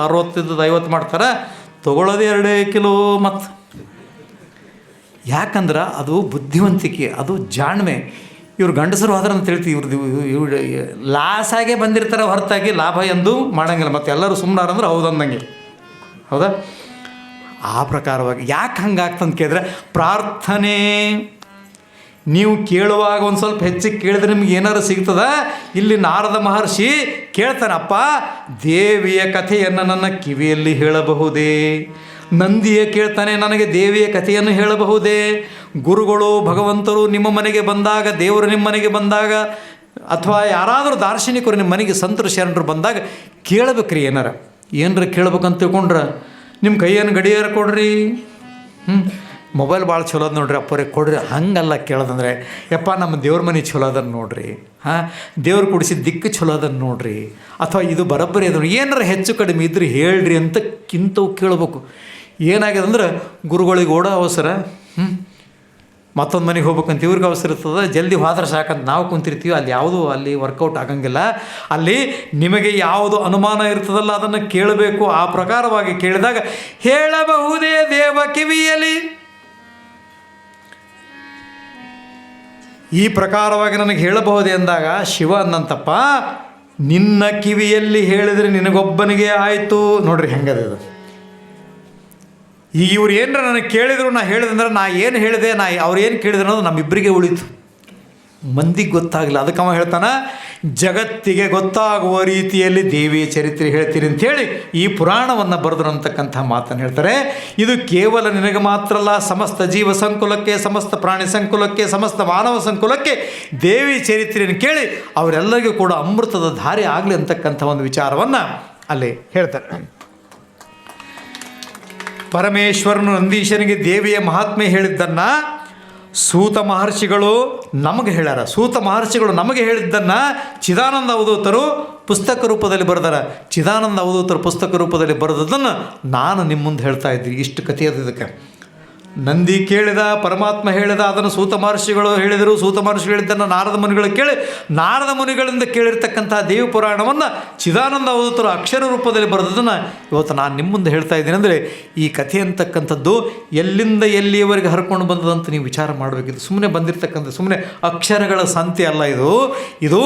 ಅರವತ್ತಿದ್ದು ಐವತ್ತು ಮಾಡ್ತಾರೆ. ತೊಗೊಳೋದು ಎರಡೇ ಕಿಲೋ ಮತ್ತು ಯಾಕಂದ್ರೆ ಅದು ಬುದ್ಧಿವಂತಿಕೆ, ಅದು ಜಾಣ್ಮೆ. ಇವ್ರು ಗಂಡಸರು ಹೋದ್ರೆ ಅಂತ ಹೇಳ್ತೀವಿ ಇವ್ರದ್ದು ಇವ್ರು ಲಾಸಾಗೆ ಬಂದಿರ್ತಾರೆ, ಹೊರತಾಗಿ ಲಾಭ ಎಂದು ಮಾಡಂಗಿಲ್ಲ. ಮತ್ತು ಎಲ್ಲರೂ ಸುಮ್ಮನಾರಂದ್ರೆ ಹೌದು ಅಂದಂಗೆ. ಹೌದಾ? ಆ ಪ್ರಕಾರವಾಗಿ ಯಾಕೆ ಹಂಗಾಗ್ತಂತ ಕೇಳಿದ್ರೆ, ಪ್ರಾರ್ಥನೆ ನೀವು ಕೇಳುವಾಗ ಒಂದು ಸ್ವಲ್ಪ ಹೆಚ್ಚಿಗೆ ಕೇಳಿದ್ರೆ ನಿಮ್ಗೆ ಏನಾರು ಸಿಗ್ತದ? ಇಲ್ಲಿ ನಾರದ ಮಹರ್ಷಿ ಕೇಳ್ತಾನಪ್ಪ, ದೇವಿಯ ಕಥೆಯನ್ನು ನನ್ನ ಕಿವಿಯಲ್ಲಿ ಹೇಳಬಹುದೇ? ನಂದಿಯ ಕೇಳ್ತಾನೆ, ನನಗೆ ದೇವಿಯ ಕಥೆಯನ್ನು ಹೇಳಬಹುದೇ? ಗುರುಗಳು, ಭಗವಂತರು ನಿಮ್ಮ ಮನೆಗೆ ಬಂದಾಗ, ದೇವರು ನಿಮ್ಮ ಮನೆಗೆ ಬಂದಾಗ, ಅಥವಾ ಯಾರಾದರೂ ದಾರ್ಶನಿಕರು ನಿಮ್ಮ ಮನೆಗೆ ಸಂತರು ಶರಣರು ಬಂದಾಗ ಕೇಳಬೇಕ್ರಿ ಏನಾರ. ಏನರ ಕೇಳ್ಬೇಕಂತ ತಿಳ್ಕೊಂಡ್ರೆ? ನಿಮ್ಮ ಕೈಯನ್ನು ಗಡಿಯಾರ ಕೊಡ್ರಿ. ಹ್ಞೂ ಮೊಬೈಲ್ ಭಾಳ ಚಲೋ ಅದ ನೋಡ್ರಿ ಅಪ್ಪರೇ, ಕೊಡ್ರಿ. ಹಂಗಲ್ಲ ಕೇಳೋದಂದ್ರೆ, ಯಪ್ಪ, ನಮ್ಮ ದೇವ್ರ ಮನೆ ಚಲೋ ಅದನ್ನು ನೋಡ್ರಿ. ಹಾಂ, ದೇವ್ರು ಕುಡಿಸಿ ದಿಕ್ಕು ಚಲೋ ಅದನ್ನು ನೋಡ್ರಿ. ಅಥವಾ ಇದು ಬರೋಬ್ಬರಿ ಅದ ಏನಾರ ಹೆಚ್ಚು ಕಡಿಮೆ ಇದ್ರೆ ಹೇಳ್ರಿ ಅಂತ ಕಿಂತವು ಕೇಳಬೇಕು. ಏನಾಗಿದೆ ಅಂದ್ರೆ, ಗುರುಗಳಿಗೆ ಓಡೋ ಅವಸರ ಹ್ಞೂ ಮತ್ತೊಂದು ಮನೆಗೆ ಹೋಗ್ಬೇಕಂತ ಇವ್ರಿಗೆ ಅವಸರ ಇರ್ತದೆ. ಜಲ್ದಿ ಹೋದ್ರೆ ಸಾಕಂತ ನಾವು ಕುಂತಿರ್ತೀವಿ. ಅಲ್ಲಿ ಯಾವುದು ಅಲ್ಲಿ ವರ್ಕೌಟ್ ಆಗಂಗಿಲ್ಲ. ಅಲ್ಲಿ ನಿಮಗೆ ಯಾವುದು ಅನುಮಾನ ಇರ್ತದಲ್ಲ ಅದನ್ನು ಕೇಳಬೇಕು. ಆ ಪ್ರಕಾರವಾಗಿ ಕೇಳಿದಾಗ, ಹೇಳಬಹುದೇ ದೇವ ಕಿವಿಯಲಿ ಈ ಪ್ರಕಾರವಾಗಿ ನನಗೆ ಹೇಳಬಹುದೇ ಅಂದಾಗ, ಶಿವ ಅಂದಂತಪ್ಪ ನಿನ್ನ ಕಿವಿಯಲ್ಲಿ ಹೇಳಿದರೆ ನಿನಗೊಬ್ಬನಿಗೆ ಆಯಿತು. ನೋಡ್ರಿ ಹೆಂಗದ ಇದು. ಈಗ ಇವ್ರು ಏನರ ನನಗೆ ಕೇಳಿದ್ರು, ನಾ ಹೇಳಿದಂದ್ರೆ ನಾ ಏನು ಹೇಳಿದೆ, ನಾ ಅವ್ರು ಏನು ಕೇಳಿದ್ರು ಅನ್ನೋದು ನಮ್ಮಿಬ್ಬರಿಗೆ ಉಳಿತು. ಮಂದಿಗೆ ಗೊತ್ತಾಗಲಿಲ್ಲ. ಅದಕ್ಕೆ ಅವ ಹೇಳ್ತಾನ, ಜಗತ್ತಿಗೆ ಗೊತ್ತಾಗುವ ರೀತಿಯಲ್ಲಿ ದೇವಿಯ ಚರಿತ್ರೆ ಹೇಳ್ತೀನಿ ಅಂಥೇಳಿ ಈ ಪುರಾಣವನ್ನು ಬರೆದ್ರು ಅಂತಕ್ಕಂಥ ಮಾತನ್ನು ಹೇಳ್ತಾರೆ. ಇದು ಕೇವಲ ನಿನಗೆ ಮಾತ್ರ ಅಲ್ಲ, ಸಮಸ್ತ ಜೀವ ಸಂಕುಲಕ್ಕೆ, ಸಮಸ್ತ ಪ್ರಾಣಿ ಸಂಕುಲಕ್ಕೆ, ಸಮಸ್ತ ಮಾನವ ಸಂಕುಲಕ್ಕೆ ದೇವಿ ಚರಿತ್ರೆಯನ್ನು ಕೇಳಿ ಅವರೆಲ್ಲರಿಗೂ ಕೂಡ ಅಮೃತದ ಧಾರೆ ಆಗಲಿ ಅಂತಕ್ಕಂಥ ಒಂದು ವಿಚಾರವನ್ನು ಅಲ್ಲಿ ಹೇಳ್ತಾರೆ. ಪರಮೇಶ್ವರನು ನಂದೀಶನಿಗೆ ದೇವಿಯ ಮಹಾತ್ಮೆ ಹೇಳಿದ್ದನ್ನು ಸೂತ ಮಹರ್ಷಿಗಳು ನಮಗೆ ಹೇಳ್ಯಾರ. ಸೂತ ಮಹರ್ಷಿಗಳು ನಮಗೆ ಹೇಳಿದ್ದನ್ನು ಚಿದಾನಂದ ಅವಧೂತರು ಪುಸ್ತಕ ರೂಪದಲ್ಲಿ ಬರೆದಾರ. ಚಿದಾನಂದ ಅವಧೂತರು ಪುಸ್ತಕ ರೂಪದಲ್ಲಿ ಬರೆದದನ್ನು ನಾನು ನಿಮ್ಮ ಮುಂದೆ ಹೇಳ್ತಾ ಇದ್ದೀನಿ. ಇಷ್ಟು ಕಥೆ ಅದು ಇದಕ್ಕೆ. ನಂದಿ ಕೇಳಿದ, ಪರಮಾತ್ಮ ಹೇಳಿದ, ಅದನ್ನು ಸೂತ ಮಹರ್ಷಿಗಳು ಹೇಳಿದರು. ಸೂತ ಮಹರ್ಷಿಗಳು ಹೇಳಿದ್ದನ್ನು ನಾರದ ಮುನಿಗಳು ಕೇಳಿ, ನಾರದ ಮುನಿಗಳಿಂದ ಕೇಳಿರ್ತಕ್ಕಂಥ ದೇವಿ ಪುರಾಣವನ್ನು ಚಿದಾನಂದ ಅವಧೂತರು ಅಕ್ಷರ ರೂಪದಲ್ಲಿ ಬರೆದದನ್ನು ಇವತ್ತು ನಾನು ನಿಮ್ಮ ಮುಂದೆ ಹೇಳ್ತಾ ಇದ್ದೀನಿ ಅಂದರೆ, ಈ ಕಥೆ ಅಂತಕ್ಕಂಥದ್ದು ಎಲ್ಲಿಂದ ಎಲ್ಲಿಯವರೆಗೆ ಹರ್ಕೊಂಡು ಬಂದದಂತ ನೀವು ವಿಚಾರ ಮಾಡಬೇಕಿದ್ದು ಸುಮ್ಮನೆ ಬಂದಿರತಕ್ಕಂಥ ಸುಮ್ಮನೆ ಅಕ್ಷರಗಳ ಸಂತೆ ಅಲ್ಲ ಇದು. ಇದು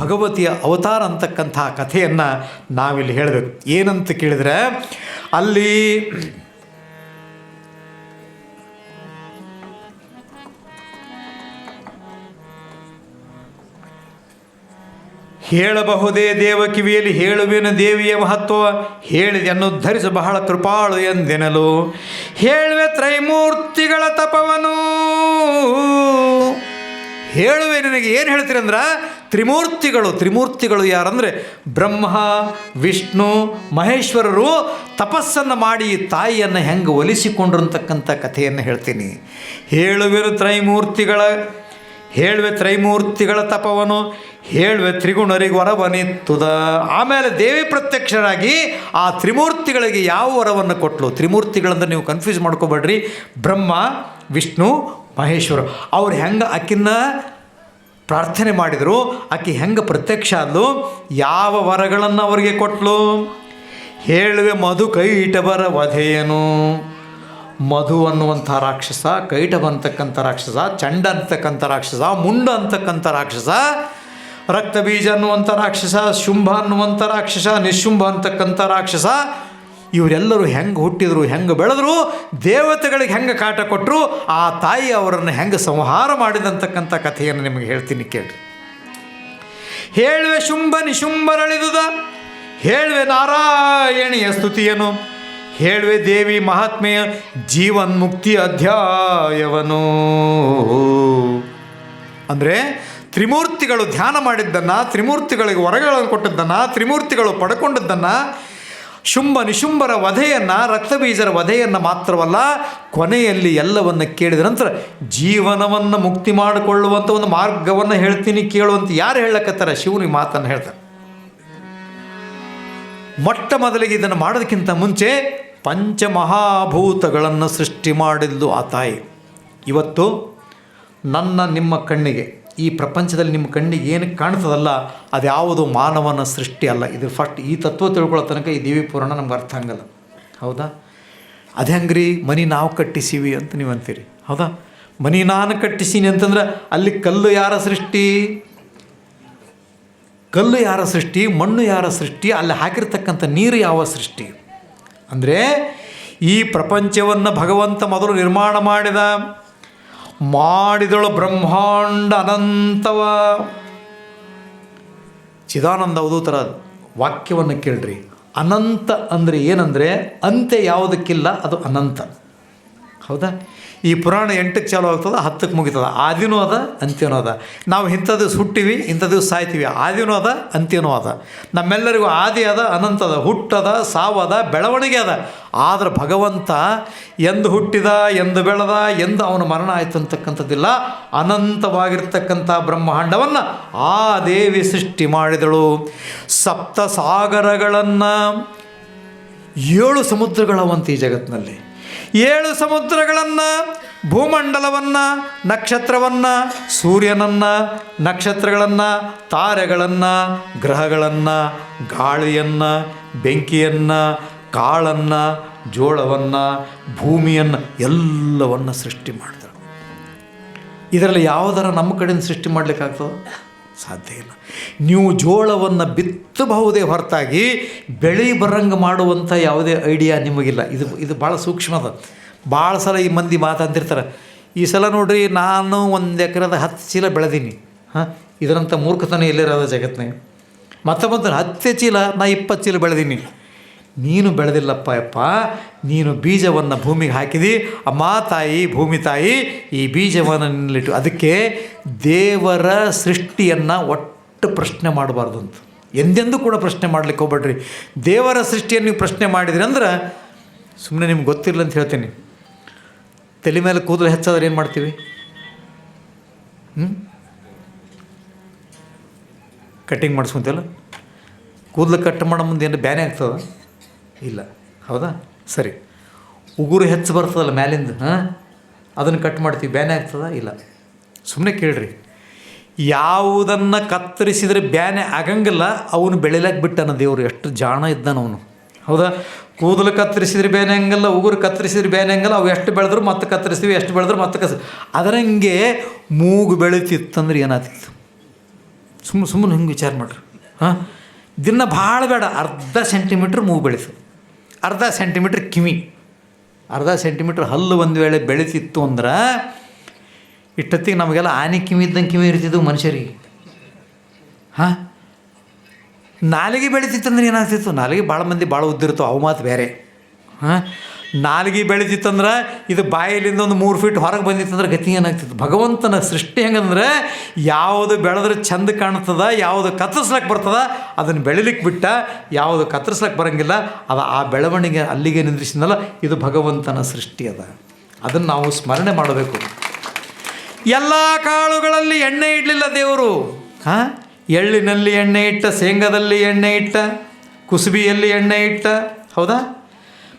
ಭಗವತಿಯ ಅವತಾರ ಅಂತಕ್ಕಂಥ ಕಥೆಯನ್ನು ನಾವಿಲ್ಲಿ ಹೇಳಬೇಕು. ಏನಂತ ಕೇಳಿದರೆ, ಅಲ್ಲಿ ಹೇಳಬಹುದೇ ದೇವ ಕಿವಿಯಲ್ಲಿ ಹೇಳುವೆನು ದೇವಿಯ ಮಹತ್ವ ಹೇಳಿದೆಯನ್ನು ಧರಿಸು ಬಹಳ ಕೃಪಾಳು ಎಂದೆನಲು. ಹೇಳುವೆ ತ್ರೈಮೂರ್ತಿಗಳ ತಪವನು. ಹೇಳುವೆ ನಿನಗೆ ಏನು ಹೇಳ್ತೀರಂದ್ರೆ ತ್ರಿಮೂರ್ತಿಗಳು ತ್ರಿಮೂರ್ತಿಗಳು ಯಾರಂದರೆ, ಬ್ರಹ್ಮ, ವಿಷ್ಣು, ಮಹೇಶ್ವರರು ತಪಸ್ಸನ್ನು ಮಾಡಿ ತಾಯಿಯನ್ನು ಹೆಂಗೆ ಒಲಿಸಿಕೊಂಡಿರತಕ್ಕಂಥ ಕಥೆಯನ್ನು ಹೇಳ್ತೀನಿ. ಹೇಳುವೆನು ತ್ರೈಮೂರ್ತಿಗಳ, ಹೇಳುವೆ ತ್ರೈಮೂರ್ತಿಗಳ ತಪವನು ಹೇಳುವೆ ತ್ರಿಗುಣರಿಗೆ ವರವನಿತ್ತುದ ಆಮೇಲೆ ದೇವಿ ಪ್ರತ್ಯಕ್ಷರಾಗಿ ಆ ತ್ರಿಮೂರ್ತಿಗಳಿಗೆ ಯಾವ ವರವನ್ನು ಕೊಟ್ಟಲು ತ್ರಿಮೂರ್ತಿಗಳಂದ್ರೆ ನೀವು ಕನ್ಫ್ಯೂಸ್ ಮಾಡ್ಕೋಬೇಡ್ರಿ. ಬ್ರಹ್ಮ, ವಿಷ್ಣು, ಮಹೇಶ್ವರ. ಅವ್ರು ಹೆಂಗೆ ಆಕಿನ್ನ ಪ್ರಾರ್ಥನೆ ಮಾಡಿದರು, ಆಕೆ ಹೆಂಗೆ ಪ್ರತ್ಯಕ್ಷ ಆದ್ಲು? ಯಾವ ವರಗಳನ್ನು ಅವರಿಗೆ ಕೊಟ್ಟಲು ಹೇಳುವೆ ಮಧು ಕೈಟಬರ ವಧೆಯನು. ಮಧು ಅನ್ನುವಂಥ ರಾಕ್ಷಸ ಕೈಟಬ ಅಂತಕ್ಕಂಥ ರಾಕ್ಷಸ, ಚಂಡ ಅಂತಕ್ಕಂಥ ರಾಕ್ಷಸ, ಮುಂಡ ಅಂತಕ್ಕಂಥ ರಾಕ್ಷಸ ರಕ್ತ ಬೀಜ ಅನ್ನುವಂಥ ರಾಕ್ಷಸ, ಶುಂಭ ಅನ್ನುವಂಥ ರಾಕ್ಷಸ, ನಿಶುಂಭ ಅಂತಕ್ಕಂಥ ರಾಕ್ಷಸ, ಇವರೆಲ್ಲರೂ ಹೆಂಗೆ ಹುಟ್ಟಿದ್ರು, ಹೆಂಗೆ ಬೆಳೆದ್ರು, ದೇವತೆಗಳಿಗೆ ಹೆಂಗೆ ಕಾಟ ಕೊಟ್ಟರು ಆ ತಾಯಿ ಅವರನ್ನು ಹೆಂಗೆ ಸಂಹಾರ ಮಾಡಿದಂತಕ್ಕಂಥ ಕಥೆಯನ್ನು ನಿಮಗೆ ಹೇಳ್ತೀನಿ ಕೇಳಿ ಹೇಳುವೆ ಶುಂಭ ನಿಶುಂಭರಳಿದುದ, ಹೇಳುವೆ ನಾರಾಯಣಿಯ ಸ್ತುತಿಯನು, ಹೇಳುವೆ ದೇವಿ ಮಹಾತ್ಮೆಯ ಜೀವನ್ಮುಕ್ತಿ ಅಧ್ಯಾಯವನು. ಅಂದರೆ ತ್ರಿಮೂರ್ತಿಗಳು ಧ್ಯಾನ ಮಾಡಿದ್ದನ್ನು, ತ್ರಿಮೂರ್ತಿಗಳಿಗೆ ವರಗಳನ್ನು ಕೊಟ್ಟಿದ್ದನ್ನು, ತ್ರಿಮೂರ್ತಿಗಳು ಪಡ್ಕೊಂಡಿದ್ದನ್ನು, ಶುಂಭ ನಿಶುಂಭರ ವಧೆಯನ್ನು, ರಕ್ತಬೀಜರ ವಧೆಯನ್ನು ಮಾತ್ರವಲ್ಲ, ಕೊನೆಯಲ್ಲಿ ಎಲ್ಲವನ್ನು ಕೇಳಿದ ನಂತರ ಜೀವನವನ್ನು ಮುಕ್ತಿ ಮಾಡಿಕೊಳ್ಳುವಂಥ ಒಂದು ಮಾರ್ಗವನ್ನು ಹೇಳ್ತೀನಿ ಕೇಳುವಂತ ಯಾರು ಹೇಳಕತ್ತಾರ? ಶಿವನಿಗೆ ಮಾತನ್ನು ಹೇಳ್ತಾರೆ ಮೊಟ್ಟ ಮೊದಲಿಗೆ ಇದನ್ನು ಮಾಡೋದಕ್ಕಿಂತ ಮುಂಚೆ ಪಂಚಮಹಾಭೂತಗಳನ್ನು ಸೃಷ್ಟಿ ಮಾಡಿದ್ದು ಆ ತಾಯಿ. ಇವತ್ತು ನನ್ನ ನಿಮ್ಮ ಕಣ್ಣಿಗೆ. ಈ ಪ್ರಪಂಚದಲ್ಲಿ ನಿಮ್ಮ ಕಣ್ಣಿಗೆ ಏನು ಕಾಣ್ತದಲ್ಲ, ಅದ್ಯಾವುದು ಮಾನವನ ಸೃಷ್ಟಿ ಅಲ್ಲ. ಇದು ಫಸ್ಟ್ ಈ ತತ್ವ ತಿಳ್ಕೊಳ್ಳೋ ತನಕ ಈ ದೇವಿ ಪುರಾಣ ನಮ್ಗೆ ಅರ್ಥ ಆಗಲ್ಲ. ಹೌದಾ? ಅದು ಹೆಂಗ್ರಿ, ಮನಿ ನಾವು ಕಟ್ಟಿಸೀವಿ ಅಂತ ನೀವು ಅಂತೀರಿ. ಹೌದಾ? ಮನಿ ನಾನು ಕಟ್ಟಿಸೀನಿ ಅಂತಂದ್ರೆ ಅಲ್ಲಿ ಕಲ್ಲು ಯಾರ ಸೃಷ್ಟಿ? ಕಲ್ಲು ಯಾರ ಸೃಷ್ಟಿ? ಮಣ್ಣು ಯಾರ ಸೃಷ್ಟಿ? ಅಲ್ಲಿ ಹಾಕಿರ್ತಕ್ಕಂಥ ನೀರು ಯಾವ ಸೃಷ್ಟಿ? ಅಂದರೆ ಈ ಪ್ರಪಂಚವನ್ನು ಭಗವಂತ ಮೊದಲು ನಿರ್ಮಾಣ ಮಾಡಿದ ಮಾಡಿದಳು ಬ್ರಹ್ಮಾಂಡ ಅನಂತವ. ಚಿದಾನಂದ ಅವಧೂತರ ವಾಕ್ಯವನ್ನು ಕೇಳ್ರಿ. ಅನಂತ ಅಂದರೆ ಏನಂದರೆ, ಅಂತ್ಯ ಯಾವುದಕ್ಕಿಲ್ಲ, ಅದು ಅನಂತ. ಹೌದಾ? ಈ ಪುರಾಣ ಎಂಟಕ್ಕೆ ಚಾಲು ಆಗ್ತದೆ, ಹತ್ತಕ್ಕೆ ಮುಗಿತದ. ಆದಿನೂ ಅದ, ಅಂತ್ಯನೂ ಅದ. ನಾವು ಇಂಥದ್ದು ಹುಟ್ಟಿವಿ ಇಂಥದ್ದು ಸಾಯ್ತೀವಿ. ಆದಿನೂ ಅದ, ಅಂತ್ಯನೂ ಅದ. ನಮ್ಮೆಲ್ಲರಿಗೂ ಆದಿ ಅದ ಅನಂತದ ಹುಟ್ಟದ ಸಾವದ ಬೆಳವಣಿಗೆ ಅದ. ಆದ್ರೆ ಭಗವಂತ ಎಂದು ಹುಟ್ಟಿದ, ಎಂದು ಬೆಳೆದ, ಎಂದು ಅವನ ಮರಣ ಆಯಿತು ಅಂತಕ್ಕಂಥದ್ದಿಲ್ಲ. ಅನಂತವಾಗಿರ್ತಕ್ಕಂಥ ಬ್ರಹ್ಮಾಂಡವನ್ನು ಆ ದೇವಿ ಸೃಷ್ಟಿ ಮಾಡಿದಳು. ಸಪ್ತ ಸಾಗರಗಳನ್ನು ಏಳು ಸಮುದ್ರಗಳವಂತ ಈ ಜಗತ್ತಿನಲ್ಲಿ. ಏಳು ಸಮುದ್ರಗಳನ್ನು, ಭೂಮಂಡಲವನ್ನು, ನಕ್ಷತ್ರವನ್ನು, ಸೂರ್ಯನನ್ನು, ನಕ್ಷತ್ರಗಳನ್ನು, ತಾರೆಗಳನ್ನು, ಗ್ರಹಗಳನ್ನು, ಗಾಳಿಯನ್ನು, ಬೆಂಕಿಯನ್ನು, ಕಾಳನ್ನು, ಜೋಳವನ್ನು, ಭೂಮಿಯನ್ನು ಎಲ್ಲವನ್ನು ಸೃಷ್ಟಿ ಮಾಡಿದಳು ಇದರಲ್ಲಿ ಯಾವುದರ ನಮ್ಮ ಕಡೆಯಿಂದ ಸೃಷ್ಟಿ ಮಾಡಲಿಕ್ಕಾಗ್ತದೆ? ಸಾಧ್ಯ ಇಲ್ಲ. ನೀವು ಜೋಳವನ್ನು ಬಿತ್ತಬಹುದೇ ಹೊರತಾಗಿ ಬೆಳೆ ಬರಂಗೆ ಮಾಡುವಂಥ ಯಾವುದೇ ಐಡಿಯಾ ನಿಮಗಿಲ್ಲ. ಇದು ಇದು ಭಾಳ ಸೂಕ್ಷ್ಮದ ಭಾಳ ಸಲ ಈ ಮಂದಿ ಮಾತಂತಿರ್ತಾರೆ, ಈ ಸಲ ನೋಡ್ರಿ ನಾನು ಒಂದು ಎಕರೆದ ಹತ್ತು ಚೀಲ ಬೆಳೆದೀನಿ. ಹಾಂ? ಇದರಂಥ ಮೂರ್ಖತನ ಎಲ್ಲಿರೋದ ಜಗತ್ತಿನಾಗ ಮತ್ತೊಬ್ಬಂದ್ರೆ ಹತ್ತು ಚೀಲ ನಾ ಇಪ್ಪತ್ತು ಚೀಲ ಬೆಳೆದೀನಿ. ನೀನು ಬೆಳೆದಿಲ್ಲಪ್ಪ ಅಪ್ಪ ನೀನು ಬೀಜವನ್ನು ಭೂಮಿಗೆ ಹಾಕಿದಿ. ಅಮ್ಮ, ತಾಯಿ, ಭೂಮಿ ತಾಯಿ, ಈ ಬೀಜವನ್ನು ನಿಲ್ಲಿಟ್ಟು ಅದಕ್ಕೆ ದೇವರ ಸೃಷ್ಟಿಯನ್ನು ಒಟ್ಟು ಪ್ರಶ್ನೆ ಮಾಡಬಾರ್ದು ಅಂತ. ಎಂದೆಂದೂ ಕೂಡ ಪ್ರಶ್ನೆ ಮಾಡ್ಲಿಕ್ಕೆ ಹೋಗ್ಬೇಡ್ರಿ. ದೇವರ ಸೃಷ್ಟಿಯನ್ನು ನೀವು ಪ್ರಶ್ನೆ ಮಾಡಿದ್ರಿ ಅಂದ್ರೆ ಸುಮ್ಮನೆ ನಿಮ್ಗೆ ಗೊತ್ತಿಲ್ಲ ಅಂತ ಹೇಳ್ತೀನಿ. ತಲೆ ಮೇಲೆ ಕೂದಲು ಹೆಚ್ಚಾದ್ರೆ ಏನು ಮಾಡ್ತೀವಿ? ಹ್ಞೂ ಕಟ್ಟಿಂಗ್ ಮಾಡಿಸ್ಕೊಂತಲ್ಲ ಕೂದಲು ಕಟ್ ಮಾಡೋ ಮುಂದೆ ಏನು ಬ್ಯಾನೆ ಆಗ್ತದ? ಇಲ್ಲ. ಹೌದಾ? ಸರಿ. ಉಗುರು ಹೆಚ್ಚು ಬರ್ತದಲ್ಲ ಮ್ಯಾಲಿಂದ, ಹಾಂ? ಅದನ್ನು ಕಟ್ ಮಾಡ್ತೀವಿ, ಬ್ಯಾನೆ ಆಗ್ತದ? ಇಲ್ಲ. ಸುಮ್ಮನೆ ಕೇಳ್ರಿ. ಯಾವುದನ್ನು ಕತ್ತರಿಸಿದರೆ ಬ್ಯಾನೆ ಆಗಂಗಿಲ್ಲ, ಅವನು ಬೆಳಿಲಕ್ಕೆ ಬಿಟ್ಟನ ದೇವರು. ಎಷ್ಟು ಜಾಣ ಇದ್ದಾನ ಅವನು. ಹೌದಾ? ಕೂದಲು ಕತ್ತರಿಸಿದ್ರೆ ಬೇನೆ ಹಂಗಲ್ಲ ಉಗುರು ಕತ್ತರಿಸಿದ್ರೆ ಬೇನೆ ಹಂಗಲ್ಲ ಅವು ಎಷ್ಟು ಬೆಳೆದ್ರು ಮತ್ತೆ ಕತ್ತರಿಸ್ತೀವಿ, ಎಷ್ಟು ಬೆಳೆದ್ರು ಮತ್ತೆ ಕಸ ಅದರಂಗೆ ಮೂಗು ಬೆಳೀತಿತ್ತಂದ್ರೆ ಏನಾಗ್ತಿತ್ತು? ಸುಮ್ಮನೆ ಸುಮ್ಮನೆ ಹಿಂಗೆ ವಿಚಾರ ಮಾಡ್ರಿ. ಹಾಂ? ದಿನ ಭಾಳ ಬೇಡ. ಅರ್ಧ ಸೆಂಟಿಮೀಟ್ರ್ ಮೂಗು ಬೆಳೀತು. ಅರ್ಧ ಸೆಂಟಿಮೀಟ್ರ್ ಕಿವಿ. ಅರ್ಧ ಸೆಂಟಿಮೀಟ್ರ್ ಹಲ್ಲು ಒಂದು ವೇಳೆ ಬೆಳೀತಿತ್ತು ಅಂದ್ರೆ ಇಷ್ಟೊತ್ತಿಗೆ ನಮಗೆಲ್ಲ ಆನೆ ಕಿವಿ ಇದ್ದಂಗೆ ಕಿವಿ ಇರ್ತಿದ್ದು ಮನುಷ್ಯರಿಗೆ. ಹಾಂ? ನಾಲಿಗೆ ಬೆಳೀತಿತ್ತಂದ್ರೆ ಏನಾಗ್ತಿತ್ತು? ನಾಲಿಗೆ ಭಾಳ ಮಂದಿ ಭಾಳ ಉದ್ದಿರ್ತು ಅವು ಮಾತು ಬೇರೆ. ಹಾಂ? ನಾಲಿಗೆ ಬೆಳೀತಿತ್ತಂದ್ರೆ ಇದು ಬಾಯಲ್ಲಿಂದ ಒಂದು ಮೂರು ಫೀಟ್ ಹೊರಗೆ ಬಂದಿತ್ತಂದ್ರೆ ಗತಿ ಏನಾಗ್ತಿತ್ತು? ಭಗವಂತನ ಸೃಷ್ಟಿ ಹೆಂಗಂದ್ರೆ ಯಾವುದು ಬೆಳೆದ್ರೆ ಚಂದ ಕಾಣ್ತದ, ಯಾವುದು ಕತ್ತರಿಸ್ಲಕ್ಕೆ ಬರ್ತದ, ಅದನ್ನು ಬೆಳಿಲಿಕ್ಕೆ ಬಿಟ್ಟ, ಯಾವುದು ಕತ್ತರಿಸ್ಲಕ್ಕೆ ಬರಂಗಿಲ್ಲ, ಅದು ಆ ಬೆಳವಣಿಗೆ ಅಲ್ಲಿಗೆ ನಿಂದ್ರಿಸಿದಲ್ಲ ಇದು ಭಗವಂತನ ಸೃಷ್ಟಿ ಅದ. ಅದನ್ನು ನಾವು ಸ್ಮರಣೆ ಮಾಡಬೇಕು. ಎಲ್ಲ ಕಾಳುಗಳಲ್ಲಿ ಎಣ್ಣೆ ಇಡಲಿಲ್ಲ ದೇವರು. ಹಾಂ? ಎಳ್ಳಿನಲ್ಲಿ ಎಣ್ಣೆ ಇಟ್ಟ, ಶೇಂಗದಲ್ಲಿ ಎಣ್ಣೆ ಇಟ್ಟ, ಕುಸುಬಿಯಲ್ಲಿ ಎಣ್ಣೆ ಇಟ್ಟ, ಹೌದಾ?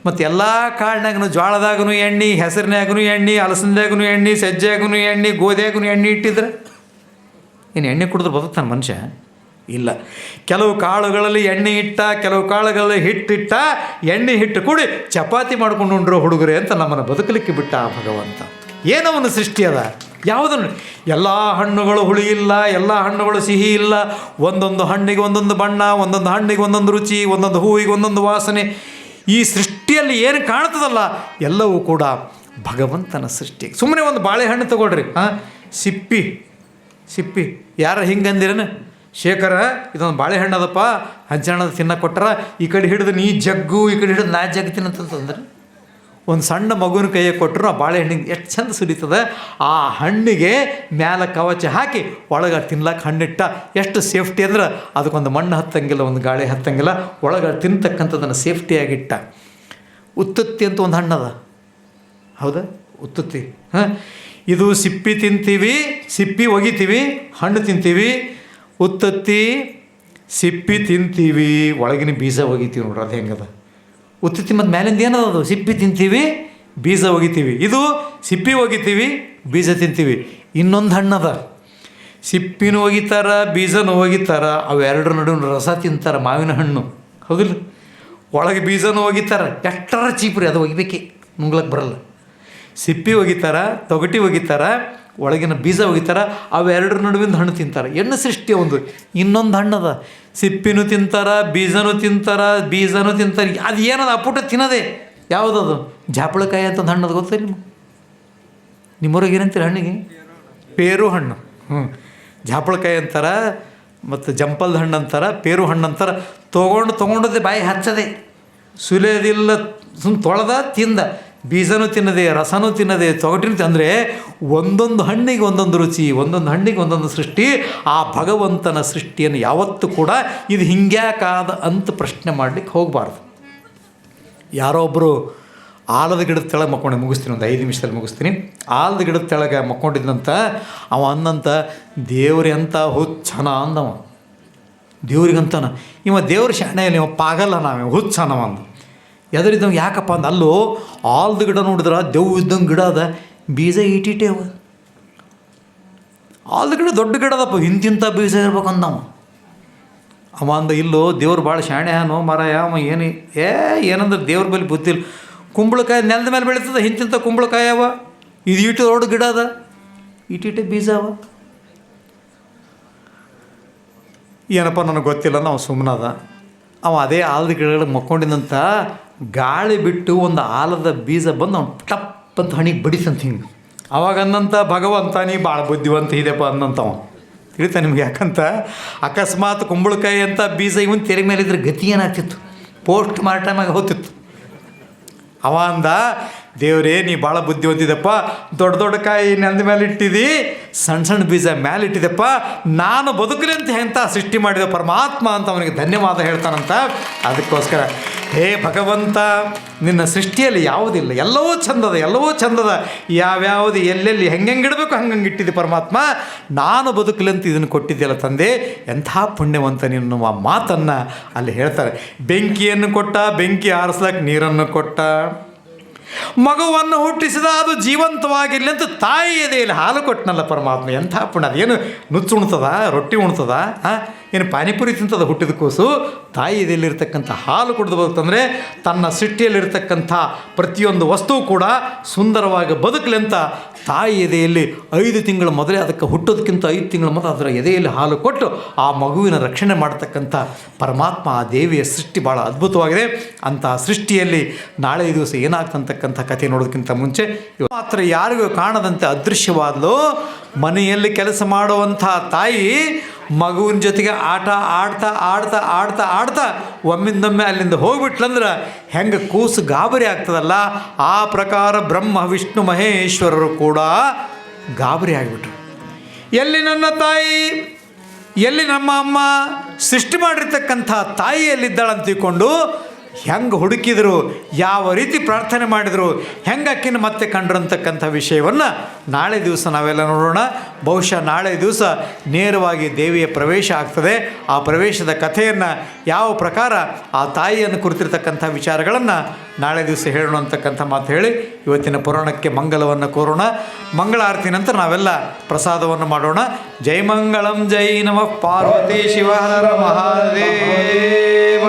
ಮತ್ತು ಎಲ್ಲ ಕಾಳಿನಾಗೂ ಜ್ವಾಳದಾಗೂ ಎಣ್ಣೆ ಹೆಸರಿನಾಗೂ ಎಣ್ಣೆ ಅಲಸಂದಾಗೂ ಎಣ್ಣೆ ಸಜ್ಜೆಯಾಗೂ ಎಣ್ಣೆ ಗೋಧಿಯಾಗೂ ಎಣ್ಣೆ ಇಟ್ಟಿದ್ರೆ? ಏನು ಎಣ್ಣೆ ಕುಡಿದ್ರೆ ಬದುಕ್ತಾನೆ ಮನುಷ್ಯ? ಇಲ್ಲ. ಕೆಲವು ಕಾಳುಗಳಲ್ಲಿ ಎಣ್ಣೆ ಇಟ್ಟ, ಕೆಲವು ಕಾಳುಗಳಲ್ಲಿ ಹಿಟ್ಟಿಟ್ಟ ಎಣ್ಣೆ ಹಿಟ್ಟು ಕೂಡಿ ಚಪಾತಿ ಮಾಡ್ಕೊಂಡು ಉಂಡ್ರೋ ಹುಡುಗರೆ ಅಂತ ನಮ್ಮನ್ನು ಬದುಕಲಿಕ್ಕೆ ಬಿಟ್ಟ ಭಗವಂತ. ಏನವನು ಸೃಷ್ಟಿ ಅದ. ಯಾವುದನ್ನು ಎಲ್ಲ ಹಣ್ಣುಗಳು ಹುಳಿ ಇಲ್ಲ, ಎಲ್ಲ ಹಣ್ಣುಗಳು ಸಿಹಿ ಇಲ್ಲ, ಒಂದೊಂದು ಹಣ್ಣಿಗೆ ಒಂದೊಂದು ಬಣ್ಣ, ಒಂದೊಂದು ಹಣ್ಣಿಗೆ ಒಂದೊಂದು ರುಚಿ, ಒಂದೊಂದು ಹೂವಿಗೆ ಒಂದೊಂದು ವಾಸನೆ. ಈ ಸೃಷ್ಟಿಯಲ್ಲಿ ಏನು ಕಾಣ್ತದಲ್ಲ, ಎಲ್ಲವೂ ಕೂಡ ಭಗವಂತನ ಸೃಷ್ಟಿ. ಸುಮ್ಮನೆ ಒಂದು ಬಾಳೆಹಣ್ಣು ತಗೊಳ್ರಿ ಹಾಂ ಸಿಪ್ಪಿ ಸಿಪ್ಪಿ. ಯಾರ ಹಿಂಗಂದಿರೇನು? ಶೇಖರ, ಇದೊಂದು ಬಾಳೆಹಣ್ಣು ಅದಪ್ಪ ಹಂಚಣ್ಣದ ತಿನ್ನಕ್ಕೆ ಕೊಟ್ಟರೆ ಈ ಕಡೆ ಹಿಡಿದು ನೀ ಜಗ್ಗು, ಈ ಕಡೆ ಹಿಡಿದು ನಾ ಜಗ್ಗು ತಿನ್ನತ್ತಂತಂದ್ರೆ ಒಂದು ಸಣ್ಣ ಮಗುವಿನ ಕೈಗೆ ಕೊಟ್ಟರು ಆ ಬಾಳೆಹಣ್ಣಿಗೆ ಎಷ್ಟು ಚಂದ ಸುರಿತದೆ. ಆ ಹಣ್ಣಿಗೆ ಮ್ಯಾಲ ಕವಚ ಹಾಕಿ ಒಳಗೆ ತಿನ್ಲಕ್ಕೆ ಹಣ್ಣಿಟ್ಟ. ಎಷ್ಟು ಸೇಫ್ಟಿ ಅಂದ್ರೆ ಅದಕ್ಕೊಂದು ಮಣ್ಣು ಹತ್ತಂಗಿಲ್ಲ, ಒಂದು ಗಾಳಿ ಹತ್ತಂಗಿಲ್ಲ, ಒಳಗೆ ತಿಂತಕ್ಕಂಥದ್ದನ್ನು ಸೇಫ್ಟಿಯಾಗಿಟ್ಟ ಉತ್ತುತ್ತಿ ಅಂತ ಒಂದು ಹಣ್ಣದ. ಹೌದಾ? ಉತ್ತುತ್ತಿ. ಹಾಂ? ಇದು ಸಿಪ್ಪಿ ತಿಂತೀವಿ, ಸಿಪ್ಪಿ ಒಗಿತೀವಿ, ಹಣ್ಣು ತಿಂತೀವಿ. ಉತ್ತತ್ತಿ, ಸಿಪ್ಪಿ ತಿಂತೀವಿ. ಒಳಗಿನ ಬೀಜ ಒಗಿತೀವಿ ನೋಡ್ರಿ, ಅದು ಹೆಂಗದ? ಉತ್ತತ್ತಿ ಮತ್ತು ಮ್ಯಾಲಿಂದ ಏನದ ಅದು? ಸಿಪ್ಪಿ ತಿಂತೀವಿ, ಬೀಜ ಒಗಿತೀವಿ. ಇದು ಸಿಪ್ಪಿ ಒಗಿತೀವಿ, ಬೀಜ ತಿಂತೀವಿ. ಇನ್ನೊಂದು ಹಣ್ಣದ. ಸಿಪ್ಪಿನೂ ಒಗಿತಾರ, ಬೀಜನೂ ಒಗಿತಾರ ಅವೆರಡರ ನಡುವಿನ ರಸ ತಿಂತಾರ ಮಾವಿನ ಹಣ್ಣು. ಹೌದಿಲ್ಲ? ಒಳಗೆ ಬೀಜನೂ ಒಗಿತಾರ, ಎಷ್ಟರ ಚೀಪ್ರಿ ಅದು ಒಗಿಬೇಕೆ ನುಂಗ್ಲಕ್ಕೆ ಬರಲ್ಲ. ಸಿಪ್ಪಿ ಒಗಿತಾರ, ತೊಗಟಿ ಒಗಿತಾರ ಒಳಗಿನ ಬೀಜ ಒಗಿತಾರೆ, ಅವೆರಡರ ನಡುವಿನ ಹಣ್ಣು ತಿಂತಾರೆ. ಹೆಣ್ಣು ಸೃಷ್ಟಿ ಒಂದು. ಇನ್ನೊಂದು ಹಣ್ಣದ. ಸಿಪ್ಪಿನೂ ತಿಂತಾರ, ಬೀಜನೂ ತಿಂತಾರ, ಬೀಜನೂ ತಿಂತಾರೆ. ಅದು ಏನದ? ಅಪ್ಪುಟ ತಿನ್ನೋದೇ. ಯಾವುದದು? ಜಾಪಳಕಾಯಿ ಅಂತ ಒಂದು ಹಣ್ಣದು ಗೊತ್ತಾ ನಿಮ್ಗೆ? ನಿಮ್ಮೂರಾಗ ಏನಂತೀರಿ ಹಣ್ಣಿಗೆ? ಪೇರು ಹಣ್ಣು. ಹ್ಞೂ ಜಾಪಳಕಾಯಿ ಅಂತಾರ, ಮತ್ತು ಜಂಪಲ್ದ ಹಣ್ಣು ಅಂತಾರೆ, ಪೇರು ಹಣ್ಣು ಅಂತಾರೆ. ತೊಗೊಂಡು, ತೊಗೊಂಡದೆ ಬಾಯಿ ಹಚ್ಚದೆ. ಸುಲಿಯೋದಿಲ್ಲ, ಸುಮ್ ತೊಳೆದ, ತಿಂದ. ಬೀಜನೂ ತಿನ್ನದೆ, ರಸನೂ ತಿನ್ನದೆ, ತೊಗಟಿನೂ ಅಂದರೆ ಒಂದೊಂದು ಹಣ್ಣಿಗೆ ಒಂದೊಂದು ರುಚಿ, ಒಂದೊಂದು ಹಣ್ಣಿಗೆ ಒಂದೊಂದು ಸೃಷ್ಟಿ, ಆ ಭಗವಂತನ ಸೃಷ್ಟಿಯನ್ನು ಯಾವತ್ತೂ ಕೂಡ ಇದು ಹಿಂಗ್ಯಾಕಾದ ಅಂತ ಪ್ರಶ್ನೆ ಮಾಡಲಿಕ್ಕೆ ಹೋಗಬಾರ್ದು. ಯಾರೋ ಒಬ್ಬರು ಆಲದ ಗಿಡದ ತೆಳಗೆ ಮಕ್ಕೊಂಡೆ, ಮುಗಿಸ್ತೀನಿ, ಒಂದು ಐದು ನಿಮಿಷದಲ್ಲಿ ಮುಗಿಸ್ತೀನಿ. ಆಲದ ಗಿಡದ ತೆಳಗೆ ಮಕ್ಕೊಂಡಿದ್ದಂತ ಅವ ಅನ್ನಂತ, ದೇವ್ರಿ ಅಂತ ಹುಚ್ಚನ ಅಂದವ. ದೇವ್ರಿಗಂತನ, ಇವ ದೇವ್ರ ಶಾಣೆ ಇಲ್ಲ ಇವ ಪಾಗಲ್ಲ ನಾವೇ ಹುಚ್ಚನ ಅಂದ. ಎದರಿದ್ದವ್ ಯಾಕಪ್ಪ ಅಂದ್ರೆ ಅಲ್ಲೂ, ಆಲ್ದ ಗಿಡ ನೋಡಿದ್ರೆ ದೆವ್ ಇದ್ದಂಗೆ ಗಿಡ ಅದ, ಬೀಜ ಇಟಿಟೆ ಅವ. ಆಲ್ದ ಗಿಡ ದೊಡ್ಡ ಗಿಡ ಅದಪ್ಪ ಇಂತಿಂಥ ಬೀಜ ಇರ್ಬೇಕಂದವ ಅವ. ಅಂದ, ಇಲ್ಲೋ, ದೇವ್ರು ಭಾಳ ಶಾಣೆ ಹಾನೋ ಮರಾಯ, ಅವ ಏನು, ಏ, ಏನಂದ್ರೆ ದೇವ್ರ ಬಳಿ ಬುದ್ಧಿಲ್ಲ ಕುಂಬಳಕಾಯಿ ನೆಲದ ಮೇಲೆ ಬೆಳೀತದ ಇಂತಿಂಥ ಕುಂಬಳಕಾಯಿ ಅವ. ಇದು ಇಟ್ಟು ದೊಡ್ಡ ಗಿಡ ಅದ. ಇಟಿಟೆ ಬೀಜ ಅವ. ಏನಪ್ಪ ನನಗೆ ಗೊತ್ತಿಲ್ಲ, ನಾವು ಸುಮ್ಮನದ ಅವ ಅದೇ ಆಲ್ದ ಗಿಡಗಳಿಗೆ ಮಕ್ಕೊಂಡಿದ್ದಂತ ಗಾಳಿ ಬಿಟ್ಟು ಒಂದು ಆಲದ ಬೀಜ ಬಂದು ಅವ್ನು ಟಪ್ ಅಂತ ಹಣಿಗೆ ಬಡಿಸಂತ ಹಿಂಗೆ. ಅವಾಗ ಅಂದಂತ, ಭಗವಂತ, ನೀ ಭಾಳ ಬುದ್ಧಿವಂತ ಇದೆಪ್ಪ ಅಂದಂತವ ತಿಳಿತಾ ನಿಮ್ಗೆ ಯಾಕಂತ? ಅಕಸ್ಮಾತ್ ಕುಂಬಳಕಾಯಿ ಅಂತ ಬೀಜ ಇವನ್ ತೆರೆ ಮೇಲೆ ಇದ್ರೆ ಗತಿ ಏನಾಗ್ತಿತ್ತು? ಪೋಸ್ಟ್ ಮಾರ್ಟಮಾಗಿ ಹೋಗ್ತಿತ್ತು. ಅವ ಅಂದ ದೇವ್ರೇ, ನೀ ಭಾಳ ಬುದ್ಧಿವಂತಿದಪ್ಪ. ದೊಡ್ಡ ದೊಡ್ಡ ಕಾಯಿ ನೆಲದ ಮೇಲೆ ಇಟ್ಟಿದಿ ಸಣ್ಣ ಸಣ್ಣ ಬೀಜ ಮೇಲೆ ಇಟ್ಟಿದಪ್ಪ. ನಾನು ಬದುಕಲಿ ಅಂತ ಎಂತ ಸೃಷ್ಟಿ ಮಾಡಿದ ಪರಮಾತ್ಮ ಅಂತ ಅವನಿಗೆ ಧನ್ಯವಾದ ಹೇಳ್ತಾನಂತ. ಅದಕ್ಕೋಸ್ಕರ, ಹೇ ಭಗವಂತ, ನಿನ್ನ ಸೃಷ್ಟಿಯಲ್ಲಿ ಯಾವುದಿಲ್ಲ, ಎಲ್ಲವೂ ಚಂದದ ಎಲ್ಲವೂ ಚಂದದ. ಯಾವ್ಯಾವುದು, ಎಲ್ಲೆಲ್ಲಿ, ಹೆಂಗೆಂಗೆ ಇಡಬೇಕು, ಹಂಗಂಗೆ ಇಟ್ಟಿದ್ದೆ ಪರಮಾತ್ಮ. ನಾನು ಬದುಕಲಿ ಅಂತ ಇದನ್ನು ಕೊಟ್ಟಿದ್ದೆಲ್ಲ ತಂದೆ, ಎಂಥ ಪುಣ್ಯವಂತ ನಿನ್ನುವ ಮಾತನ್ನು ಅಲ್ಲಿ ಹೇಳ್ತಾರೆ. ಬೆಂಕಿಯನ್ನು ಕೊಟ್ಟ, ಬೆಂಕಿ ಆರಿಸ್ಲಕ್ಕೆ ನೀರನ್ನು ಕೊಟ್ಟ. ಮಗುವನ್ನು ಹುಟ್ಟಿಸಿದ ಅದು ಜೀವಂತವಾಗಿರಲಿ ಅಂತ ತಾಯಿ ಎದೆಯಲ್ಲಿ ಹಾಲು ಕೊಟ್ಟನಲ್ಲ ಪರಮಾತ್ಮ, ಎಂಥ ಪುಣ್ಯ ಅದೇನು ನುಚ್ಚು ಉಣ್ತದ ರೊಟ್ಟಿ ಉಣ್ತದ, ಆ? ಏನು ಪಾನಿಪುರಿ ತಿಂತದ ಹುಟ್ಟಿದ ಕೂಸು ತಾಯಿ ಎದೆಯಲ್ಲಿರ್ತಕ್ಕಂಥ ಹಾಲು ಕುಡಿದು ಬದುಕಂದರೆ ತನ್ನ ಸಿಟ್ಟಿಯಲ್ಲಿರ್ತಕ್ಕಂಥ ಪ್ರತಿಯೊಂದು ವಸ್ತು ಕೂಡ ಸುಂದರವಾಗಿ ಬದುಕಲಿ ಅಂತ ತಾಯಿ ಎದೆಯಲ್ಲಿ ಐದು ತಿಂಗಳ ಮೊದಲೇ ಅದಕ್ಕೆ ಹುಟ್ಟೋದಕ್ಕಿಂತ ಐದು ತಿಂಗಳ ಮೊದಲು ಅದರ ಎದೆಯಲ್ಲಿ ಹಾಲು ಕೊಟ್ಟು ಆ ಮಗುವಿನ ರಕ್ಷಣೆ ಮಾಡತಕ್ಕಂಥ ಪರಮಾತ್ಮ ಆ ದೇವಿಯ ಸೃಷ್ಟಿ ಭಾಳ ಅದ್ಭುತವಾಗಿದೆ. ಅಂತಹ ಸೃಷ್ಟಿಯಲ್ಲಿ ನಾಳೆ ದಿವಸ ಏನಾಗ್ತಂತಕ್ಕಂಥ ಕಥೆ ನೋಡೋದಕ್ಕಿಂತ ಮುಂಚೆ ಮಾತ್ರ ಯಾರಿಗೂ ಕಾಣದಂತೆ ಅದೃಶ್ಯವಾದಲು ಮನೆಯಲ್ಲಿ ಕೆಲಸ ಮಾಡುವಂಥ ತಾಯಿ ಮಗುವಿನ ಜೊತೆಗೆ ಆಟ, ಆಡ್ತಾ ಆಡ್ತಾ ಆಡ್ತಾ ಆಡ್ತಾ ಒಮ್ಮಿಂದೊಮ್ಮೆ ಅಲ್ಲಿಂದ ಹೋಗ್ಬಿಟ್ಲಂದ್ರೆ ಹೆಂಗೆ ಕೂಸು ಗಾಬರಿ ಆಗ್ತದಲ್ಲ? ಆ ಪ್ರಕಾರ ಬ್ರಹ್ಮ, ವಿಷ್ಣು, ಮಹೇಶ್ವರರು ಕೂಡ ಗಾಬರಿ ಆಗಿಬಿಟ್ರು. ಎಲ್ಲಿ ನನ್ನ ತಾಯಿ, ಎಲ್ಲಿ ನಮ್ಮ ಅಮ್ಮ ಸೃಷ್ಟಿ ಮಾಡಿರ್ತಕ್ಕಂಥ ತಾಯಿ ಎಲ್ಲಿದ್ದಾಳಂತ ತಿಳ್ಕೊಂಡು ಹೆಂಗೆ ಹುಡುಕಿದರು, ಯಾವ ರೀತಿ ಪ್ರಾರ್ಥನೆ ಮಾಡಿದರು ಹೆಂಗೆ ಅಕ್ಕಿನ ಮತ್ತೆ ಕಂಡ್ರಂತಕ್ಕಂಥ ವಿಷಯವನ್ನು ನಾಳೆ ದಿವಸ ನಾವೆಲ್ಲ ನೋಡೋಣ. ಬಹುಶಃ ನಾಳೆ ದಿವಸ ನೇರವಾಗಿ ದೇವಿಯ ಪ್ರವೇಶ ಆಗ್ತದೆ. ಆ ಪ್ರವೇಶದ ಕಥೆಯನ್ನು ಯಾವ ಪ್ರಕಾರ ಆ ತಾಯಿಯನ್ನು ಕುರಿತಿರ್ತಕ್ಕಂಥ ವಿಚಾರಗಳನ್ನು ನಾಳೆ ದಿವಸ ಹೇಳೋಣ ಅಂತಕ್ಕಂಥ ಮಾತು ಹೇಳಿ ಇವತ್ತಿನ ಪುರಾಣಕ್ಕೆ ಮಂಗಲವನ್ನು ಕೋರೋಣ. ಮಂಗಳಾರತಿ ನಂತರ ನಾವೆಲ್ಲ ಪ್ರಸಾದವನ್ನು ಮಾಡೋಣ. ಜೈ ಮಂಗಳಂ, ಜೈ ನಮಃ. ಪಾರ್ವತಿ ಶಿವಹರ ಮಹಾದೇವ.